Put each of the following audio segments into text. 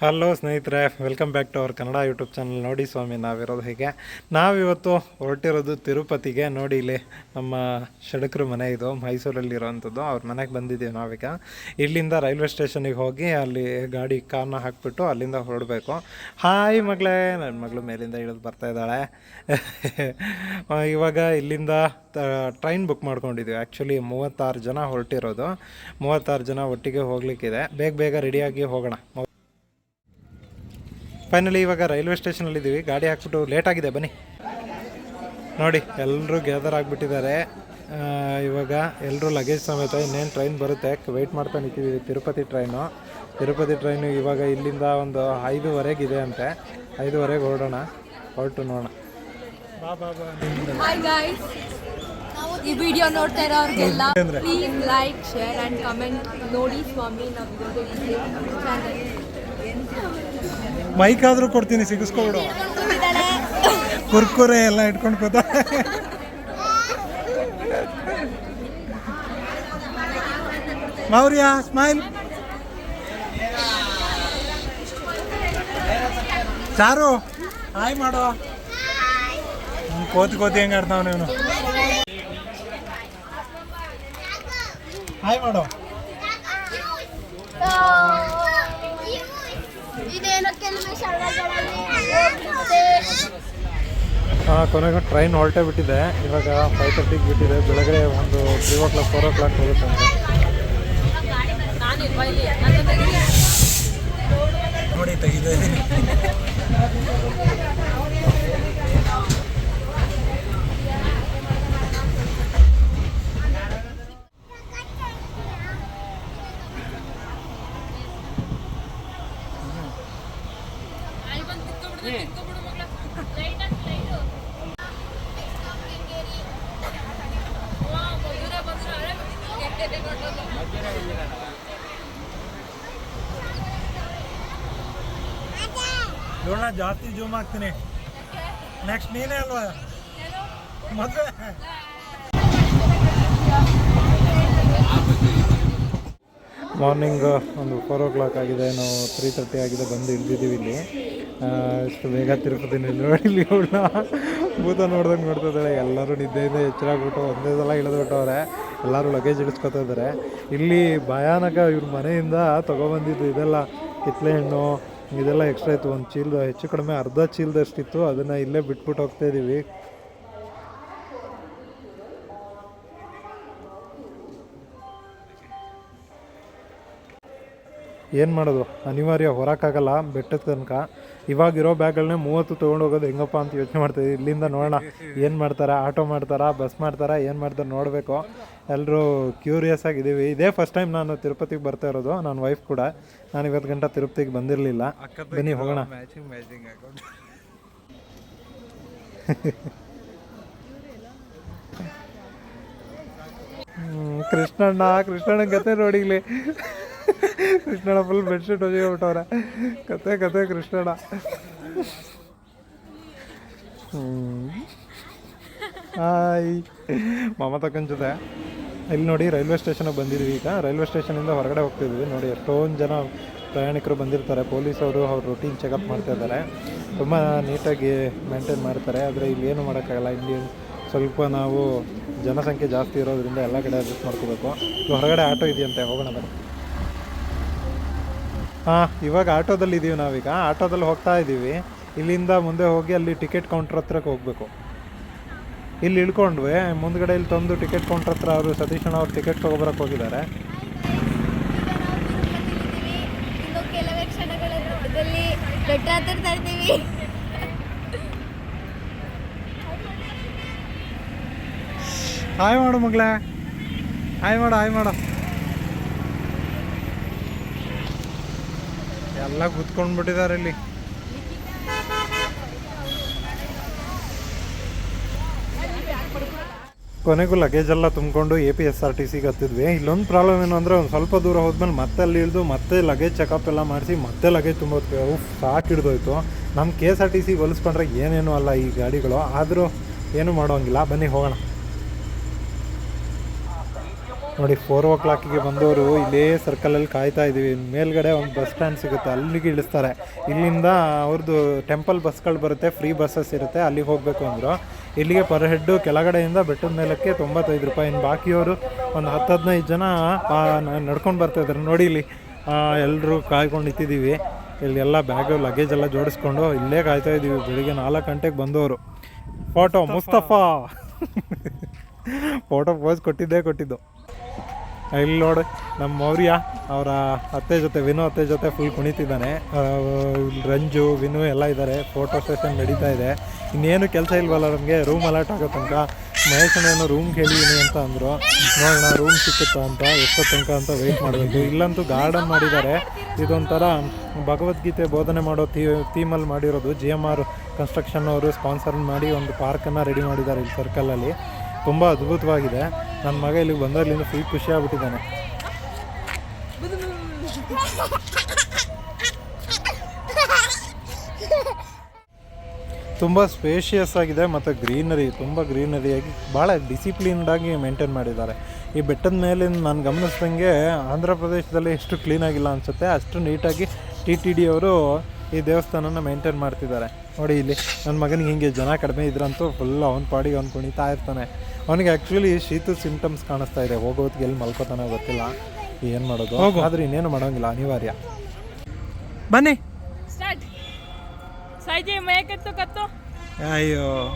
Hello ಸ್ನೇಹಿತರೆ. Welcome back to our Kannada YouTube channel ನೋಡಿ ಸ್ವಾಮಿ, ನಾವಿರೋದು ಹೀಗೆ. ನಾವಿವತ್ತು ಹೊರಟಿರೋದು ತಿರುಪತಿಗೆ. ನೋಡಿ ಇಲ್ಲಿ ನಮ್ಮ ಷಡಕರು ಮನೆ ಇದು. ಮೈಸೂರಲ್ಲಿರೋವಂಥದ್ದು. ಅವ್ರ ಮನೆಗೆ ಬಂದಿದ್ದೀವಿ ನಾವೀಗ. ಇಲ್ಲಿಂದ ರೈಲ್ವೆ ಸ್ಟೇಷನಿಗೆ ಹೋಗಿ ಅಲ್ಲಿ ಗಾಡಿ ಕಾರ್ನ ಹಾಕ್ಬಿಟ್ಟು ಅಲ್ಲಿಂದ ಹೊರಡಬೇಕು. ಹಾಯ್ ಮಗಳೇ. ನನ್ನ ಮಗಳು ಮೇಲಿಂದ ಇಳಿದು ಬರ್ತಾ ಇದ್ದಾಳೆ. ಇವಾಗ ಇಲ್ಲಿಂದ ಟ್ರೈನ್ ಬುಕ್ ಮಾಡ್ಕೊಂಡಿದ್ದೀವಿ. ಆ್ಯಕ್ಚುಲಿ ಮೂವತ್ತಾರು ಜನ ಹೊರಟಿರೋದು. ಮೂವತ್ತಾರು ಜನ ಒಟ್ಟಿಗೆ ಹೋಗ್ಲಿಕ್ಕಿದೆ. ಬೇಗ ಬೇಗ ರೆಡಿಯಾಗಿ ಹೋಗೋಣ. ಫೈನಲಿ ಇವಾಗ ರೈಲ್ವೆ ಸ್ಟೇಷನಲ್ಲಿ ಇದ್ದೀವಿ. ಗಾಡಿ ಹಾಕ್ಬಿಟ್ಟು ಲೇಟ್ ಆಗಿದೆ ಬನ್ನಿ. ನೋಡಿ ಎಲ್ಲರೂ ಗ್ಯಾದರ್ ಆಗಿಬಿಟ್ಟಿದ್ದಾರೆ. ಇವಾಗ ಎಲ್ಲರೂ ಲಗೇಜ್ ಸಮೇತ ಇನ್ನೇನು ಟ್ರೈನ್ ಬರುತ್ತೆ? ವೆಯ್ಟ್ ಮಾಡ್ತಾ ನಿಂತಿದ್ದೀವಿ ತಿರುಪತಿ ಟ್ರೈನು ತಿರುಪತಿ ಟ್ರೈನು ಇವಾಗ ಇಲ್ಲಿಂದ ಒಂದು ಐದುವರೆಗೆ ಇದೆ ಅಂತೆ. ಐದುವರೆಗೆ ಹೊರಡೋಣ ಹೊರಟು ನೋಡೋಣ. ಈ ವಿಡಿಯೋ ನೋಡ್ತಾ ಇರೋರಿಗೆಲ್ಲ please like share and comment ನೋಡಿ ಸ್ವಾಮಿ ಮೈಕ್ ಆದರೂ ಕೊಡ್ತೀನಿ, ಸಿಗಿಸ್ಕೊಬಿಡು. ಕುರ್ಕುರೆ ಎಲ್ಲ ಇಟ್ಕೊಂಡು ಕೂತ. ಮೌರ್ಯ ಸ್ಮೈಲ್ ಚಾರು, ಹಾಯ್ ಮಾಡೋ. ಕೋತಿ ಕೋತಿ ಹೆಂಗೆ ಆಡ್ತಾವ ನೀನು ಹಾಯ್ ಮಾಡೋ ಇದೇನೋ ಕೆಲವು ಸ್ಥಳಗಳಲ್ಲಿ ಹೋಗುತ್ತೆ ಹಾಂ ಕೊನೆಗೆ ಟ್ರೈನ್ ಹೊರಟೇ ಬಿಟ್ಟಿದೆ. ಇವಾಗ ಫೈವ್ ತರ್ಟಿಗೆ ಬಿಟ್ಟಿದೆ. ಬೆಳಗ್ಗೆ ಒಂದು three o'clock four o'clock ಹೋಗುತ್ತೆ ಅಂತ ನೋಡಿ ತೆಗಿದೆ. ನೋಡೋಣ ಜಾಸ್ತಿ ಜೂಮ್ ಆಗ್ತೀನಿ ನೆಕ್ಸ್ಟ್ ನೀನೇ ಅಲ್ವಾ? ಮದುವೆ. ಮಾರ್ನಿಂಗ್ ಒಂದು ಫೋರ್ ಓ ಕ್ಲಾಕ್ ಆಗಿದೆ. ನಾವು ತ್ರೀ ತರ್ಟಿ ಆಗಿದೆ, ಬಂದು ಇಳಿದಿದ್ದೀವಿ ಇಲ್ಲಿ. ಇಷ್ಟು ಬೇಗ ತಿರುಪತಿ ನೋಡಿ ಇಲ್ಲಿ ಇವಳನ್ನ ಭೂತ ನೋಡ್ದಂಗೆ ನೋಡ್ತಿದ್ದಾಳೆ ಎಲ್ಲರೂ ನಿದ್ದೆಯಿಂದ ಎಚ್ಚರಾಗ್ಬಿಟ್ಟು ಒಂದೇ ಸಲ ಇಳಿದ್ಬಿಟ್ಟವ್ರೆ ಎಲ್ಲರೂ ಲಗೇಜ್ ಇಳಿಸ್ಕೊತಾ ಇದ್ದಾರೆ. ಇಲ್ಲಿ ಭಯಾನಕ ಇವ್ರ ಮನೆಯಿಂದ ತೊಗೊಬಂದಿದ್ದು ಇದೆಲ್ಲ ಕಿತ್ಲೆ ಹಣ್ಣು ಇದೆಲ್ಲ ಎಕ್ಸ್ಟ್ರಾ ಇತ್ತು ಒಂದು ಚೀಲದ ಹೆಚ್ಚು ಕಡಿಮೆ ಅರ್ಧ ಚೀಲದಷ್ಟಿತ್ತು. ಅದನ್ನು ಇಲ್ಲೇ ಬಿಟ್ಬಿಟ್ಟು ಹೋಗ್ತಾ ಏನು ಮಾಡೋದು? ಅನಿವಾರ್ಯ ಹೊರಕ್ಕಾಗಲ್ಲ ಬೆಟ್ಟದ ತನಕ. ಇವಾಗಿರೋ ಬ್ಯಾಗ್ಗಳನ್ನೇ ಮೂವತ್ತು ತೊಗೊಂಡು ಹೋಗೋದು ಹೆಂಗಪ್ಪ ಅಂತ ಯೋಚನೆ ಮಾಡ್ತೀವಿ ಇಲ್ಲಿಂದ ನೋಡೋಣ ಏನು ಮಾಡ್ತಾರೆ ಆಟೋ ಮಾಡ್ತಾರಾ ಬಸ್ ಮಾಡ್ತಾರಾ ಏನು ಮಾಡ್ತಾರೆ ನೋಡಬೇಕು. ಎಲ್ಲರೂ ಕ್ಯೂರಿಯಸ್ ಆಗಿದ್ದೀವಿ. ಇದೇ ಫಸ್ಟ್ ಟೈಮ್ ನಾನು ತಿರುಪತಿಗೆ ಬರ್ತಾ ಇರೋದು. ನನ್ನ ವೈಫ್ ಕೂಡ. ನಾನು ಇವತ್ತು ಗಂಟೆ ತಿರುಪತಿಗೆ ಬಂದಿರಲಿಲ್ಲ. ಬನ್ನಿ ಹೋಗೋಣ. ಕೃಷ್ಣಣ್ಣ ಕೃಷ್ಣಣ್ಣ ಕತೆ ನೋಡಿ ಇಲ್ಲಿ ಕೃಷ್ಣಣ್ಣ ಫುಲ್ ಬೆಡ್ಶೀಟ್ ಒಜಿಬಿಟ್ಟವ್ರೆ ಕತೆ ಕತೆ ಕೃಷ್ಣಣ್ಣ. ಹಾಯ್. ಮಾಮ ಜೊತೆ ಇಲ್ಲಿ ನೋಡಿ ರೈಲ್ವೆ ಸ್ಟೇಷನ್ಗೆ ಬಂದಿದ್ವಿ ಈಗ. ರೈಲ್ವೆ ಸ್ಟೇಷನಿಂದ ಹೊರಗಡೆ ಹೋಗ್ತಿದ್ವಿ. ನೋಡಿ ಎಷ್ಟೊಂದು ಜನ ಪ್ರಯಾಣಿಕರು ಬಂದಿರ್ತಾರೆ. ಪೊಲೀಸವರು ಅವ್ರು ರೂಟೀನ್ ಚೆಕಪ್ ಮಾಡ್ತಾ ಇದ್ದಾರೆ. ತುಂಬ ನೀಟಾಗಿ ಮೇಂಟೈನ್ ಮಾಡ್ತಾರೆ. ಆದರೆ ಇಲ್ಲಿ ಏನು ಮಾಡೋಕ್ಕಾಗಲ್ಲ. ಇಲ್ಲಿ ಸ್ವಲ್ಪ ನಾವು ಜನಸಂಖ್ಯೆ ಜಾಸ್ತಿ ಇರೋದ್ರಿಂದ ಎಲ್ಲ ಕಡೆ ಅಡ್ಜಸ್ಟ್ ಮಾಡ್ಕೋಬೇಕು. ಹೊರಗಡೆ ಆಟೋ ಇದೆಯಂತೆ. ಹೋಗೋಣ ಬನ್ನಿ. ಹಾಂ ಇವಾಗ ಆಟೋದಲ್ಲಿ ಇದ್ದೀವಿ ನಾವೀಗ. ಆಟೋದಲ್ಲಿ ಹೋಗ್ತಾ ಇದ್ದೀವಿ ಇಲ್ಲಿಂದ ಮುಂದೆ ಹೋಗಿ ಅಲ್ಲಿ ಟಿಕೆಟ್ ಕೌಂಟ್ರ್ ಹತ್ರಕ್ಕೆ ಹೋಗಬೇಕು. ಇಲ್ಲಿ ಇಳ್ಕೊಂಡ್ವಿ. ಮುಂದ್ಗಡೆ ಇಲ್ಲಿ ತಂದು ಟಿಕೆಟ್ ಕೌಂಟ್ರ್ ಹತ್ರ ಅವರು ಸತೀಶಣ್ಣ ಅವ್ರು ಟಿಕೆಟ್ ತೊಗೊಬರಕ್ಕೆ ಹೋಗಿದ್ದಾರೆ. ಹಾಯ್ ಮಾಡು ಮಗ್ಳೆ. ಹಾಯ್ ಮಾಡು ಹಾಯ್ ಮಾಡು. ಎಲ್ಲ ಕೂತ್ಕೊಂಡ್ಬಿಟ್ಟಿದ್ದಾರೆ ಇಲ್ಲಿ. ಕೊನೆಗೂ ಲಗೇಜ್ ಎಲ್ಲ ತುಂಬಿಕೊಂಡು A P S R T ಸಿಗೆ ಹತ್ತಿದ್ವಿ. ಇಲ್ಲೊಂದು ಪ್ರಾಬ್ಲಮ್ ಏನು ಅಂದರೆ ಒಂದು ಸ್ವಲ್ಪ ದೂರ ಹೋದ್ಮೇಲೆ ಮತ್ತೆ ಅಲ್ಲಿ ಇಳಿದು ಮತ್ತೆ ಲಗೇಜ್ ಚೆಕಪ್ ಎಲ್ಲ ಮಾಡಿಸಿ ಮತ್ತೆ ಲಗೇಜ್ ತುಂಬೋದ್ವಿ ಅವು ಸಾಕು ಹಿಡ್ದೋಯ್ತು. ನಮ್ಮ K S R T C ಹೋಲಿಸ್ಕೊಂಡ್ರೆ ಏನೇನು ಅಲ್ಲ ಈ ಗಾಡಿಗಳು. ಆದರೂ ಏನು ಮಾಡೋಂಗಿಲ್ಲ. ಬನ್ನಿ ಹೋಗೋಣ. ನೋಡಿ ಫೋರ್ ಓ ಕ್ಲಾಕಿಗೆ ಬಂದವರು ಇಲ್ಲೇ ಸರ್ಕಲಲ್ಲಿ ಕಾಯ್ತಾ ಇದ್ದೀವಿ. ಮೇಲ್ಗಡೆ ಒಂದು ಬಸ್ ಸ್ಟ್ಯಾಂಡ್ ಸಿಗುತ್ತೆ ಅಲ್ಲಿಗೆ ಇಳಿಸ್ತಾರೆ. ಇಲ್ಲಿಂದ ಅವ್ರದ್ದು ಟೆಂಪಲ್ ಬಸ್ಗಳು ಬರುತ್ತೆ ಫ್ರೀ ಬಸ್ಸಸ್ ಇರುತ್ತೆ ಅಲ್ಲಿಗೆ ಹೋಗಬೇಕು ಅಂದರು. ಇಲ್ಲಿಗೆ ಪರ್ ಹೆಡ್ಡು ಕೆಳಗಡೆಯಿಂದ ಬೆಟ್ಟದ ಮೇಲಕ್ಕೆ ತೊಂಬತ್ತೈದು ರೂಪಾಯಿ. ಇನ್ನು ಬಾಕಿಯವರು ಒಂದು ಹತ್ತು ಹದಿನೈದು ಜನ ನಡ್ಕೊಂಡು ಬರ್ತಾಯಿದ್ದಾರೆ ನೋಡಿ ಇಲ್ಲಿ ಎಲ್ಲರೂ ಕಾಯ್ಕೊಂಡು ಇತ್ತಿದ್ದೀವಿ ಇಲ್ಲಿ ಎಲ್ಲ ಬ್ಯಾಗು ಲಗೇಜ್ ಎಲ್ಲ ಜೋಡಿಸ್ಕೊಂಡು ಇಲ್ಲೇ ಕಾಯ್ತಾ ಇದ್ದೀವಿ. ಬೆಳಿಗ್ಗೆ ನಾಲ್ಕು ಗಂಟೆಗೆ ಬಂದವರು. ಫೋಟೋ ಮುಸ್ತಫಾ. ಫೋಟೋ ಪೋಸ್ ಕೊಟ್ಟಿದ್ದೇ ಕೊಟ್ಟಿದ್ದು. ಇಲ್ಲಿ ನೋಡಿ ನಮ್ಮ ಮೌರ್ಯ ಅವರ ಅತ್ತೆ ಜೊತೆ, ವಿನು ಅತ್ತೆ ಜೊತೆ ಫುಲ್ ಕುಣಿತಿದ್ದಾನೆ. ರಂಜು, ವಿನು ಎಲ್ಲ ಇದ್ದಾರೆ ಫೋಟೋ ಸೆಷನ್ ನಡೀತಾ ಇದೆ. ಇನ್ನೇನು ಕೆಲಸ ಇಲ್ವಲ್ಲ ನಮಗೆ ರೂಮ್ ಅಲರ್ಟ್ ಆಗೋ ತನಕ. ಮಹೇಶನೇನೋ ರೂಮ್ ಕೇಳಿದ್ದೀನಿ ಅಂತ ಅಂದರು. ನೋಡೋಣ ರೂಮ್ ಸಿಕ್ಕುತ್ತಾ ಅಂತ ಎಷ್ಟೋ ತನಕ ಅಂತ ವೆಯ್ಟ್ ಮಾಡಬೇಕು. ಇಲ್ಲಂತೂ ಗಾರ್ಡನ್ ಮಾಡಿದ್ದಾರೆ. ಇದೊಂಥರ ಭಗವದ್ಗೀತೆ ಬೋಧನೆ ಮಾಡೋ ಥೀ ಥೀಮಲ್ಲಿ ಮಾಡಿರೋದು. ಜಿ ಎಂ ಆರ್ ಕನ್ಸ್ಟ್ರಕ್ಷನ್ ಅವರು ಸ್ಪಾನ್ಸರ್ ಮಾಡಿ ಒಂದು ಪಾರ್ಕನ್ನು ರೆಡಿ ಮಾಡಿದ್ದಾರೆ ಇಲ್ಲಿ ಸರ್ಕಲಲ್ಲಿ ತುಂಬ ಅದ್ಭುತವಾಗಿದೆ. ನನ್ನ ಮಗ ಇಲ್ಲಿಗೆ ಬಂದಾಗಲಿಂದ ಫುಲ್ ಖುಷಿ ಆಗ್ಬಿಟ್ಟಿದ್ದಾನೆ. ತುಂಬ ಸ್ಪೇಷಿಯಸ್ ಆಗಿದೆ ಮತ್ತು ಗ್ರೀನರಿ ತುಂಬ ಗ್ರೀನರಿಯಾಗಿ ಭಾಳ ಡಿಸಿಪ್ಲಿನ್ಡ್ ಆಗಿ ಮೇಂಟೈನ್ ಮಾಡಿದ್ದಾರೆ. ಈ ಬೆಟ್ಟದ ಮೇಲೆ ನಾನು ಗಮನಿಸ್ದಂಗೆ ಆಂಧ್ರ ಪ್ರದೇಶದಲ್ಲಿ ಎಷ್ಟು ಕ್ಲೀನಾಗಿಲ್ಲ ಅನಿಸುತ್ತೆ. ಅಷ್ಟು ನೀಟಾಗಿ ಟಿ ಟಿ ಡಿ ಅವರು ಈ ದೇವಸ್ಥಾನನ ಮೇಂಟೈನ್ ಮಾಡ್ತಿದ್ದಾರೆ. ನೋಡಿ ಇಲ್ಲಿ ನನ್ನ ಮಗನಿಗೆ ಹಿಂಗೆ ಜನ ಕಡಿಮೆ ಇದ್ರಂತೂ ಫುಲ್ ಅವ್ನ ಪಾಡಿಗೆ ಅವ್ನು ಕುಣಿತಾ ಇರ್ತಾನೆ. ಅವನಿಗೆ ಆ್ಯಕ್ಚುಲಿ ಶೀತದ ಸಿಂಪ್ಟಮ್ಸ್ ಕಾಣಿಸ್ತಾ ಇದೆ. ಹೋಗೋದಕ್ಕೆ ಎಲ್ಲಿ ಮಲ್ಕೋತಾನೆ ಗೊತ್ತಿಲ್ಲ. ಏನು ಮಾಡೋದು? ಆದ್ರೆ ಇನ್ನೇನು ಮಾಡೋಂಗಿಲ್ಲ. ಅನಿವಾರ್ಯ. ಬನ್ನಿ. ಸ್ಟಾರ್ಟ್. ಸಾಯ್ಜಿ ಮೇಕೆತ್ತು ಕತ್ತು. ಅಯ್ಯೋ.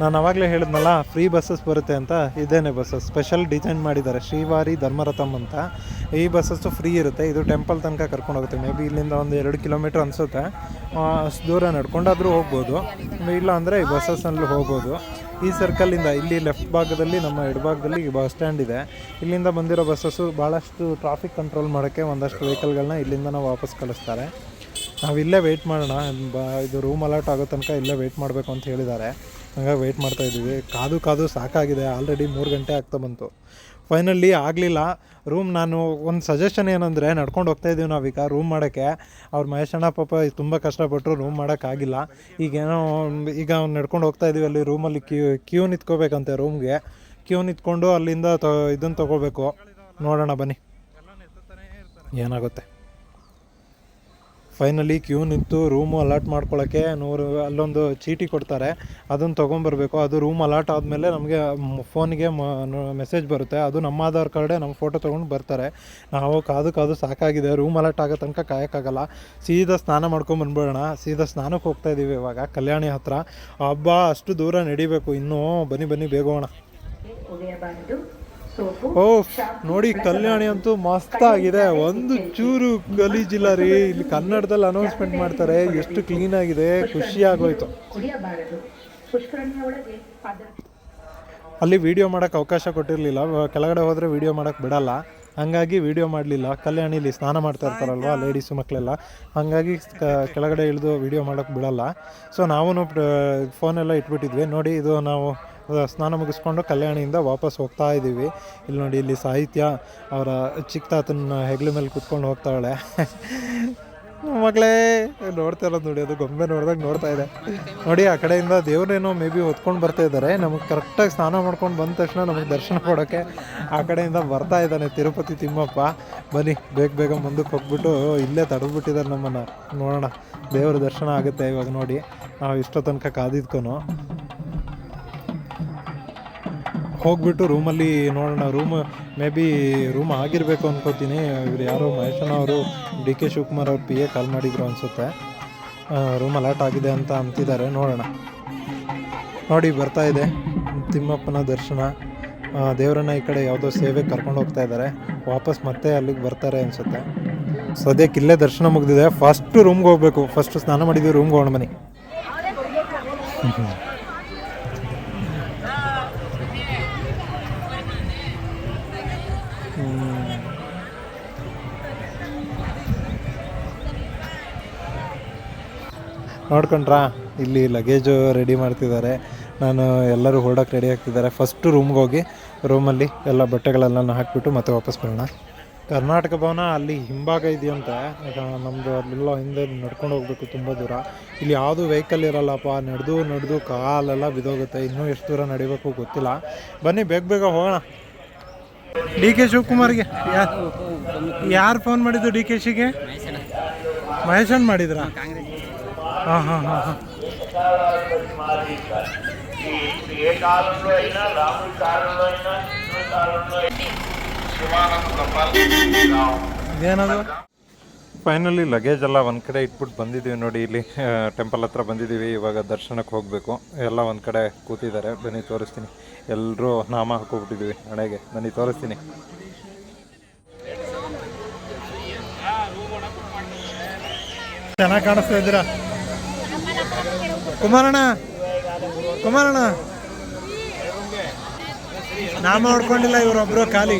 ನಾನು ಅವಾಗಲೇ ಹೇಳಿದ್ನಲ್ಲ ಫ್ರೀ ಬಸ್ಸಸ್ ಬರುತ್ತೆ ಅಂತ? ಇದೇನೆ ಬಸ್ಸಸ್ ಸ್ಪೆಷಲ್ ಡಿಸೈನ್ ಮಾಡಿದ್ದಾರೆ ಶ್ರೀವಾರಿ ಧರ್ಮರಥಮ್ ಅಂತ. ಈ ಬಸ್ಸಸ್ಸು ಫ್ರೀ ಇರುತ್ತೆ. ಇದು ಟೆಂಪಲ್ ತನಕ ಕರ್ಕೊಂಡು ಹೋಗುತ್ತೆ. ಮೇ ಬಿ ಇಲ್ಲಿಂದ ಒಂದು ಎರಡು ಕಿಲೋಮೀಟ್ರ್ ಅನಿಸುತ್ತೆ. ಅಷ್ಟು ದೂರ ನಡ್ಕೊಂಡಾದರೂ ಹೋಗ್ಬೋದು. ಇಲ್ಲ ಅಂದರೆ ಈ ಬಸ್ಸಸ್ನಲ್ಲಿ ಹೋಗ್ಬೋದು. ಈ ಸರ್ಕಲಿಂದ ಇಲ್ಲಿ ಲೆಫ್ಟ್ ಭಾಗದಲ್ಲಿ, ನಮ್ಮ ಎಡಭಾಗದಲ್ಲಿ ಬಸ್ ಸ್ಟ್ಯಾಂಡ್ ಇದೆ. ಇಲ್ಲಿಂದ ಬಂದಿರೋ ಬಸ್ಸಸ್ಸು ಭಾಳಷ್ಟು ಟ್ರಾಫಿಕ್ ಕಂಟ್ರೋಲ್ ಮಾಡೋಕ್ಕೆ ಒಂದಷ್ಟು ವೆಹಿಕಲ್ಗಳನ್ನ ಇಲ್ಲಿಂದ ನಾವು ವಾಪಸ್ ಕಳಿಸ್ತಾರೆ. ನಾವು ಇಲ್ಲೇ ವೆಯ್ಟ್ ಮಾಡೋಣ. ಬ, ಇದು ರೂಮ್ ಅಲರ್ಟ್ ಆಗೋ ತನಕ ಇಲ್ಲೇ ವೆಯ್ಟ್ ಮಾಡಬೇಕು ಅಂತ ಹೇಳಿದ್ದಾರೆ. ಹಂಗಾಗಿ ವೆಯ್ಟ್ ಮಾಡ್ತಾ ಇದ್ದೀವಿ. ಕಾದು ಕಾದು ಸಾಕಾಗಿದೆ. ಆಲ್ರೆಡಿ ಮೂರು ಗಂಟೆ ಆಗ್ತಾ ಬಂತು. ಫೈನಲಿ ಆಗಲಿಲ್ಲ. ರೂಮ್ ನಾನು ಒಂದು ಸಜೆಷನ್ ಏನಂದರೆ ನಡ್ಕೊಂಡು ಹೋಗ್ತಾ ಇದ್ದೀವಿ ನಾವೀಗ ರೂಮ್ ಮಾಡೋಕ್ಕೆ. ಅವ್ರ ಮಹೇಶಣ್ಣ ಪಾಪ ತುಂಬ ಕಷ್ಟಪಟ್ಟರು ರೂಮ್ ಮಾಡೋಕ್ಕಾಗಿಲ್ಲ ಈಗೇನೋ ಈಗ ನಡ್ಕೊಂಡು ಹೋಗ್ತಾ ಇದ್ದೀವಿ ಅಲ್ಲಿ ರೂಮಲ್ಲಿ ಕ್ಯೂ ಕ್ಯೂ ನಿಂತ್ಕೋಬೇಕಂತೆ ರೂಮ್ಗೆ ಕ್ಯೂ ನಿಂತ್ಕೊಂಡು ಅಲ್ಲಿಂದ ತೊ ಇದನ್ನು ತೊಗೋಬೇಕು ನೋಡೋಣ ಬನ್ನಿ. ಏನಾಗುತ್ತೆ? ಫೈನಲಿ ಕ್ಯೂ ನಿಂತು ರೂಮು ಅಲಾಟ್ ಮಾಡ್ಕೊಳ್ಳೋಕ್ಕೆ ನೂರು, ಅಲ್ಲೊಂದು ಚೀಟಿ ಕೊಡ್ತಾರೆ. ಅದನ್ನು ತೊಗೊಂಬರ್ಬೇಕು. ಅದು ರೂಮ್ ಅಲಾಟ್ ಆದಮೇಲೆ ನಮಗೆ ಫೋನಿಗೆ ಮೆಸೇಜ್ ಬರುತ್ತೆ. ಅದು ನಮ್ಮ ಆಧಾರ್ ಕಾರ್ಡೇ ನಮ್ಮ ಫೋಟೋ ತೊಗೊಂಡು ಬರ್ತಾರೆ. ನಾವು ಕಾದು ಕಾದು ಸಾಕಾಗಿದೆ. ರೂಮ್ ಅಲಾಟ್ ಆಗೋ ತನಕ ಕಾಯೋಕ್ಕಾಗಲ್ಲ. ಸೀದಾ ಸ್ನಾನ ಮಾಡ್ಕೊಂಡು ಬಂದ್ಬಿಡೋಣ. ಸೀದಾ ಸ್ನಾನಕ್ಕೆ ಹೋಗ್ತಾ ಇದ್ದೀವಿ ಇವಾಗ, ಕಲ್ಯಾಣಿ ಹತ್ರ. ಹಬ್ಬ ಅಷ್ಟು ದೂರ ನಡಿಬೇಕು. ಇನ್ನೂ ಬನ್ನಿ ಬನ್ನಿ, ಬೇಗ ಹೋಗೋಣ. ಓ ನೋಡಿ ಕಲ್ಯಾಣಿ ಅಂತೂ ಮಸ್ತ್ ಆಗಿದೆ ಒಂದು ಚೂರು ಗಲೀಜಿಲ್ಲ ರೀ ಇಲ್ಲಿ ಕನ್ನಡದಲ್ಲಿ ಅನೌನ್ಸ್ಮೆಂಟ್ ಮಾಡ್ತಾರೆ. ಎಷ್ಟು ಕ್ಲೀನ್ ಆಗಿದೆ ಖುಷಿ ಆಗೋಯ್ತು. ಅಲ್ಲಿ ವಿಡಿಯೋ ಮಾಡೋಕ್ಕೆ ಅವಕಾಶ ಕೊಟ್ಟಿರಲಿಲ್ಲ. ಕೆಳಗಡೆ ಹೋದರೆ ವಿಡಿಯೋ ಮಾಡೋಕ್ಕೆ ಬಿಡಲ್ಲ. ಹಂಗಾಗಿ ವಿಡಿಯೋ ಮಾಡಲಿಲ್ಲ. ಕಲ್ಯಾಣಿಲಿ ಸ್ನಾನ ಮಾಡ್ತಾ ಇರ್ತಾರಲ್ವ ಲೇಡೀಸು ಮಕ್ಕಳೆಲ್ಲ ಹಾಗಾಗಿ ಕೆಳಗಡೆ ಇಳಿದು ವಿಡಿಯೋ ಮಾಡೋಕ್ಕೆ ಬಿಡಲ್ಲ. ಸೊ ನಾವು ಫೋನೆಲ್ಲ ಇಟ್ಬಿಟ್ಟಿದ್ವಿ. ನೋಡಿ ಇದು ನಾವು ಸ್ನಾನ ಮುಗಿಸ್ಕೊಂಡು ಕಲ್ಯಾಣಿಯಿಂದ ವಾಪಸ್ ಹೋಗ್ತಾ ಇದ್ದೀವಿ. ಇಲ್ಲಿ ನೋಡಿ, ಇಲ್ಲಿ ಸಾಹಿತ್ಯ ಅವರ ಚಿಕ್ಕ ತಾತನ ಹೆಗ್ಲ ಮೇಲೆ ಕುತ್ಕೊಂಡು ಹೋಗ್ತಾಳೆ. ಮಗಳೇ, ನೋಡ್ತಾ ಇರೋದು ನೋಡಿ, ಅದು ಗೊಂಬೆ ನೋಡಿದಾಗ ನೋಡ್ತಾ ಇದೆ. ನೋಡಿ, ಆ ಕಡೆಯಿಂದ ದೇವ್ರೇನೋ ಮೇ ಬಿ ಹೊತ್ಕೊಂಡು ಬರ್ತಾ ಇದ್ದಾರೆ. ನಮಗೆ ಕರೆಕ್ಟಾಗಿ ಸ್ನಾನ ಮಾಡ್ಕೊಂಡು ಬಂದ ತಕ್ಷಣ ನಮಗೆ ದರ್ಶನ ಕೊಡೋಕ್ಕೆ ಆ ಕಡೆಯಿಂದ ಬರ್ತಾ ಇದ್ದಾನೆ ತಿರುಪತಿ ತಿಮ್ಮಪ್ಪ. ಬನ್ನಿ, ಬೇಗ ಬೇಗ ಮುಂದಕ್ಕೆ ಹೋಗ್ಬಿಟ್ಟು ಇಲ್ಲೇ ತಡೆದ್ಬಿಟ್ಟಿದ್ದಾರೆ ನಮ್ಮನ್ನು. ನೋಡೋಣ, ದೇವರ ದರ್ಶನ ಆಗುತ್ತೆ ಇವಾಗ ನೋಡಿ. ನಾವು ಇಷ್ಟೋ ತನಕ ಕಾದಿದ್ಕೊನು. ಹೋಗ್ಬಿಟ್ಟು ರೂಮಲ್ಲಿ ನೋಡೋಣ ರೂಮ್ ಮೇ ಬಿ ರೂಮ್ ಆಗಿರಬೇಕು ಅನ್ಕೋತೀನಿ. ಇವ್ರು ಯಾರೋ ಮಹೇಶಣ್ಣ ಅವರು, ಡಿ ಕೆ ಶಿವಕುಮಾರ್ ಅವ್ರ ಪಿ ಎ ಕಾಲ್ ಮಾಡಿದ್ರು ಅನಿಸುತ್ತೆ. ರೂಮ್ ಅಲರ್ಟ್ ಆಗಿದೆ ಅಂತ ಅಂತಿದ್ದಾರೆ. ನೋಡೋಣ. ನೋಡಿ, ಬರ್ತಾ ಇದೆ. ತಿಮ್ಮಪ್ಪನ ದರ್ಶನ. ದೇವರನ್ನ ಈ ಕಡೆ ಯಾವುದೋ ಸೇವೆಗೆ ಕರ್ಕೊಂಡು ಹೋಗ್ತಾ ಇದ್ದಾರೆ. ವಾಪಸ್ ಮತ್ತೆ ಅಲ್ಲಿಗೆ ಬರ್ತಾರೆ ಅನಿಸುತ್ತೆ. ಸದ್ಯಕ್ಕೆ ಇಲ್ಲೇ ದರ್ಶನ ಮುಗಿದಿದೆ. ಫಸ್ಟ್ ರೂಮ್ಗೆ ಹೋಗ್ಬೇಕು. ಫಸ್ಟ್ ಸ್ನಾನ ಮಾಡಿದ್ದೀವಿ ರೂಮ್ಗೆ ಹೋಗೋಣ ಬನ್ನಿ. ನೋಡ್ಕೊಂಡ್ರಾ? ಇಲ್ಲಿ ಲಗೇಜು ರೆಡಿ ಮಾಡ್ತಿದ್ದಾರೆ ನಾನು ಎಲ್ಲರೂ ಹೊರಡೋಕೆ ರೆಡಿ ಆಗ್ತಿದ್ದಾರೆ ಫಸ್ಟು ರೂಮ್ಗೆ ಹೋಗಿ ರೂಮಲ್ಲಿ ಎಲ್ಲ ಬಟ್ಟೆಗಳೆಲ್ಲ ಹಾಕಿಬಿಟ್ಟು ಮತ್ತೆ ವಾಪಸ್ ಬರೋಣ. ಕರ್ನಾಟಕ ಭವನ ಅಲ್ಲಿ ಹಿಂಭಾಗ ಇದೆಯಂತೆ. ನಮ್ಮದು ಅಲ್ಲೆಲ್ಲ ಹಿಂದೆ ನಡ್ಕೊಂಡು ಹೋಗ್ಬೇಕು ತುಂಬ ದೂರ. ಇಲ್ಲಿ ಯಾವುದು ವೆಹಿಕಲ್ ಇರಲ್ಲಪ್ಪ? ನಡೆದು ನಡೆದು ಕಾಲೆಲ್ಲ ಬಿದೋಗುತ್ತೆ ಇನ್ನೂ ಎಷ್ಟು ದೂರ ನಡಿಬೇಕು ಗೊತ್ತಿಲ್ಲ. ಬನ್ನಿ, ಬೇಗ ಬೇಗ ಹೋಗೋಣ. ಡಿ ಕೆ ಶಿವಕುಮಾರ್ಗೆ. ಯಾರು ಫೋನ್ ಮಾಡಿದ್ದು ಡಿ ಕೆ ಶಿಗೆ? ಮಹೇಶನ್ ಮಾಡಿದ್ರ? ಹಾಂ ಹಾಂ ಹಾಂ ಹಾಂ ఏ కాలంలో అయినా రాముడి కాలంలో అయినా కృష్ణుడి కాలంలో అయినా శివానంద గోపాల్ ಏನದು ಫೈನಲಿ ಲಗೇಜ್ ಎಲ್ಲ ಒಂದು ಕಡೆ ಇಟ್ಬಿಟ್ಟು ಬಂದಿದ್ದೀವಿ ನೋಡಿ ಇಲ್ಲಿ ಟೆಂಪಲ್ ಹತ್ರ ಬಂದಿದ್ದೀವಿ ಇವಾಗ ದರ್ಶನಕ್ಕೆ ಹೋಗಬೇಕು ಎಲ್ಲ ಒಂದು ಕಡೆ ಕೂತಿದ್ದಾರೆ ಬನ್ನಿ ತೋರಿಸ್ತೀನಿ ಎಲ್ಲರೂ ನಾಮ ಹಾಕೋಬಿಟ್ಟಿದ್ದೀವಿ ಹಣೆಗೆ ಬನ್ನಿ ತೋರಿಸ್ತೀನಿ ಚೆನ್ನಾಗಿ ಕಾಣಿಸ್ತಾ ಇದ್ದೀರಾ ಕುಮಾರಣ್ಣ ಕುಮಾರಣ್ಣ. ನಾಮ ಹೊಡ್ಕೊಂಡಿಲ್ಲ ಇವರೊಬ್ರು ಖಾಲಿ.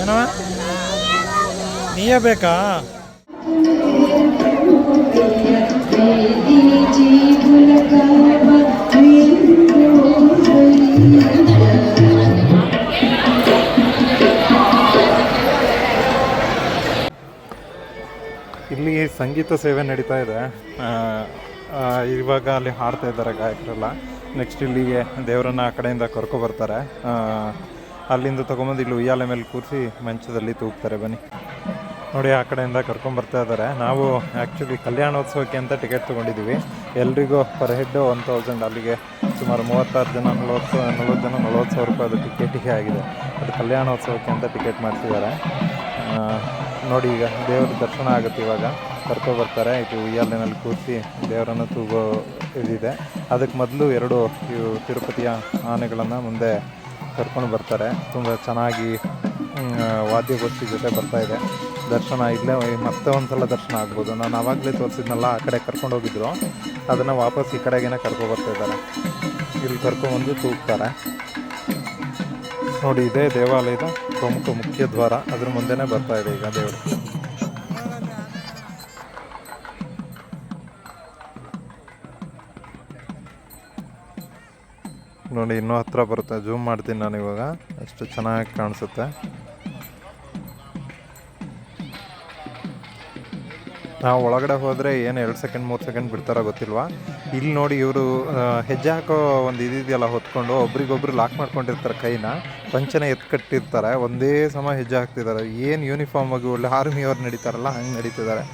ಏನೋ ನೀಯೇ ಬೇಕಾ? ಇಲ್ಲಿ ಸಂಗೀತ ಸೇವೆ ನಡೀತಾ ಇದೆ. ಇವಾಗ ಅಲ್ಲಿ ಹಾಡ್ತಾ ಇದ್ದಾರೆ ಗಾಯಕರೆಲ್ಲ. ನೆಕ್ಸ್ಟ್ ಇಲ್ಲಿಗೆ ದೇವರನ್ನ ಆ ಕಡೆಯಿಂದ ಕರ್ಕೊ ಬರ್ತಾರೆ. ಅಲ್ಲಿಂದ ತೊಗೊಂಬಂದು ಇಲ್ಲಿ ಉಯ್ಯಾಲೆ ಮೇಲೆ ಕೂರಿಸಿ ಮಂಚದಲ್ಲಿ ತೂಗ್ತಾರೆ. ಬನ್ನಿ. ನೋಡಿ, ಆ ಕಡೆಯಿಂದ ಕರ್ಕೊಂಬರ್ತಾ ಇದ್ದಾರೆ. ನಾವು ಆ್ಯಕ್ಚುಲಿ ಕಲ್ಯಾಣೋತ್ಸವಕ್ಕೆ ಅಂತ ಟಿಕೆಟ್ ತೊಗೊಂಡಿದ್ದೀವಿ. ಎಲ್ರಿಗೂ ಪರ್ ಹೆಡ್ಡು ಒನ್ ತೌಸಂಡ್ ಅಲ್ಲಿಗೆ ಸುಮಾರು ಮೂವತ್ತಾರು ಜನ ನಲ್ವತ್ತು ನಲ್ವತ್ತು ಜನ ನಲ್ವತ್ತು ಸಾವಿರ ರೂಪಾಯಿ ಅದು ಟಿಕೆಟಿಗೆ ಆಗಿದೆ. ಅದು ಕಲ್ಯಾಣೋತ್ಸವಕ್ಕೆ ಅಂತ ಟಿಕೆಟ್ ಮಾಡ್ತಿದ್ದಾರೆ. ಆ, ನೋಡಿ ಈಗ ದೇವ್ರ ದರ್ಶನ ಆಗುತ್ತೆ ಇವಾಗ. ಕರ್ಕೊ ಬರ್ತಾರೆ. ಇದು ಉಯ್ಯಾಲೆನಲ್ಲಿ ಕೂರಿಸಿ ದೇವರನ್ನು ತೂಗೋ ಇದಿದೆ. ಅದಕ್ಕೆ ಮೊದಲು ಎರಡು ಇವು ತಿರುಪತಿಯ ಆನೆಗಳನ್ನು ಮುಂದೆ ಕರ್ಕೊಂಡು ಬರ್ತಾರೆ. ತುಂಬ ಚೆನ್ನಾಗಿ ವಾದ್ಯಗೋಷ್ಠಿ ಜೊತೆ ಬರ್ತಾಯಿದೆ ದರ್ಶನ ಇಲ್ಲೇ ಮತ್ತೆ ಒಂದ್ಸಲ ದರ್ಶನ ಆಗ್ಬೋದು. ನಾನು ಆವಾಗಲೇ ತೋರಿಸಿದ್ನಲ್ಲ ಆ ಕಡೆ ಕರ್ಕೊಂಡು ಹೋಗಿದ್ರು. ಅದನ್ನು ವಾಪಸ್ ಈ ಕಡೆಗೇನೆ ಕರ್ಕೊಬರ್ತಾ ಇದ್ದಾರೆ. ಇಲ್ಲಿ ಕರ್ಕೊಂಬಂದು ತೂಗ್ತಾರೆ. ನೋಡಿ, ಇದೇ ದೇವಾಲಯದ ಪ್ರಮುಖ ಮುಖ್ಯ ದ್ವಾರ. ಅದ್ರ ಮುಂದೆನೇ ಬರ್ತಾ ಇದೆ ಈಗ ದೇವರು. ನೋಡಿ, ಇನ್ನೂ ಹತ್ರ ಬರುತ್ತೆ. ಜೂಮ್ ಮಾಡ್ತೀನಿ ನಾನು ಇವಾಗ. ಎಷ್ಟು ಚೆನ್ನಾಗಿ ಕಾಣಿಸುತ್ತೆ. ನಾವು ಒಳಗಡೆ ಹೋದರೆ ಏನು ಎರಡು ಸೆಕೆಂಡ್ ಮೂರು ಸೆಕೆಂಡ್ ಬಿಡ್ತಾರೋ ಗೊತ್ತಿಲ್ವಾ? ಇಲ್ಲಿ ನೋಡಿ ಇವರು ಹೆಜ್ಜೆ ಹಾಕೋ ಒಂದು ಇದಿದೆಯಲ್ಲ ಹೊತ್ಕೊಂಡು ಒಬ್ರಿಗೊಬ್ರು ಲಾಕ್ ಮಾಡ್ಕೊಂಡಿರ್ತಾರೆ ಕೈನ, ಪಂಚನ ಎತ್ಕಟ್ಟಿರ್ತಾರೆ ಒಂದೇ ಸಮ ಹೆಜ್ಜೆ ಹಾಕ್ತಿದ್ದಾರೆ. ಏನು ಯೂನಿಫಾರ್ಮ್ ಆಗಿ ಒಳ್ಳೆ ಆರ್ಮಿಯವ್ರು ನಡೀತಾರಲ್ಲ, ಹಂಗೆ ನಡೀತಿದ್ದಾರೆ.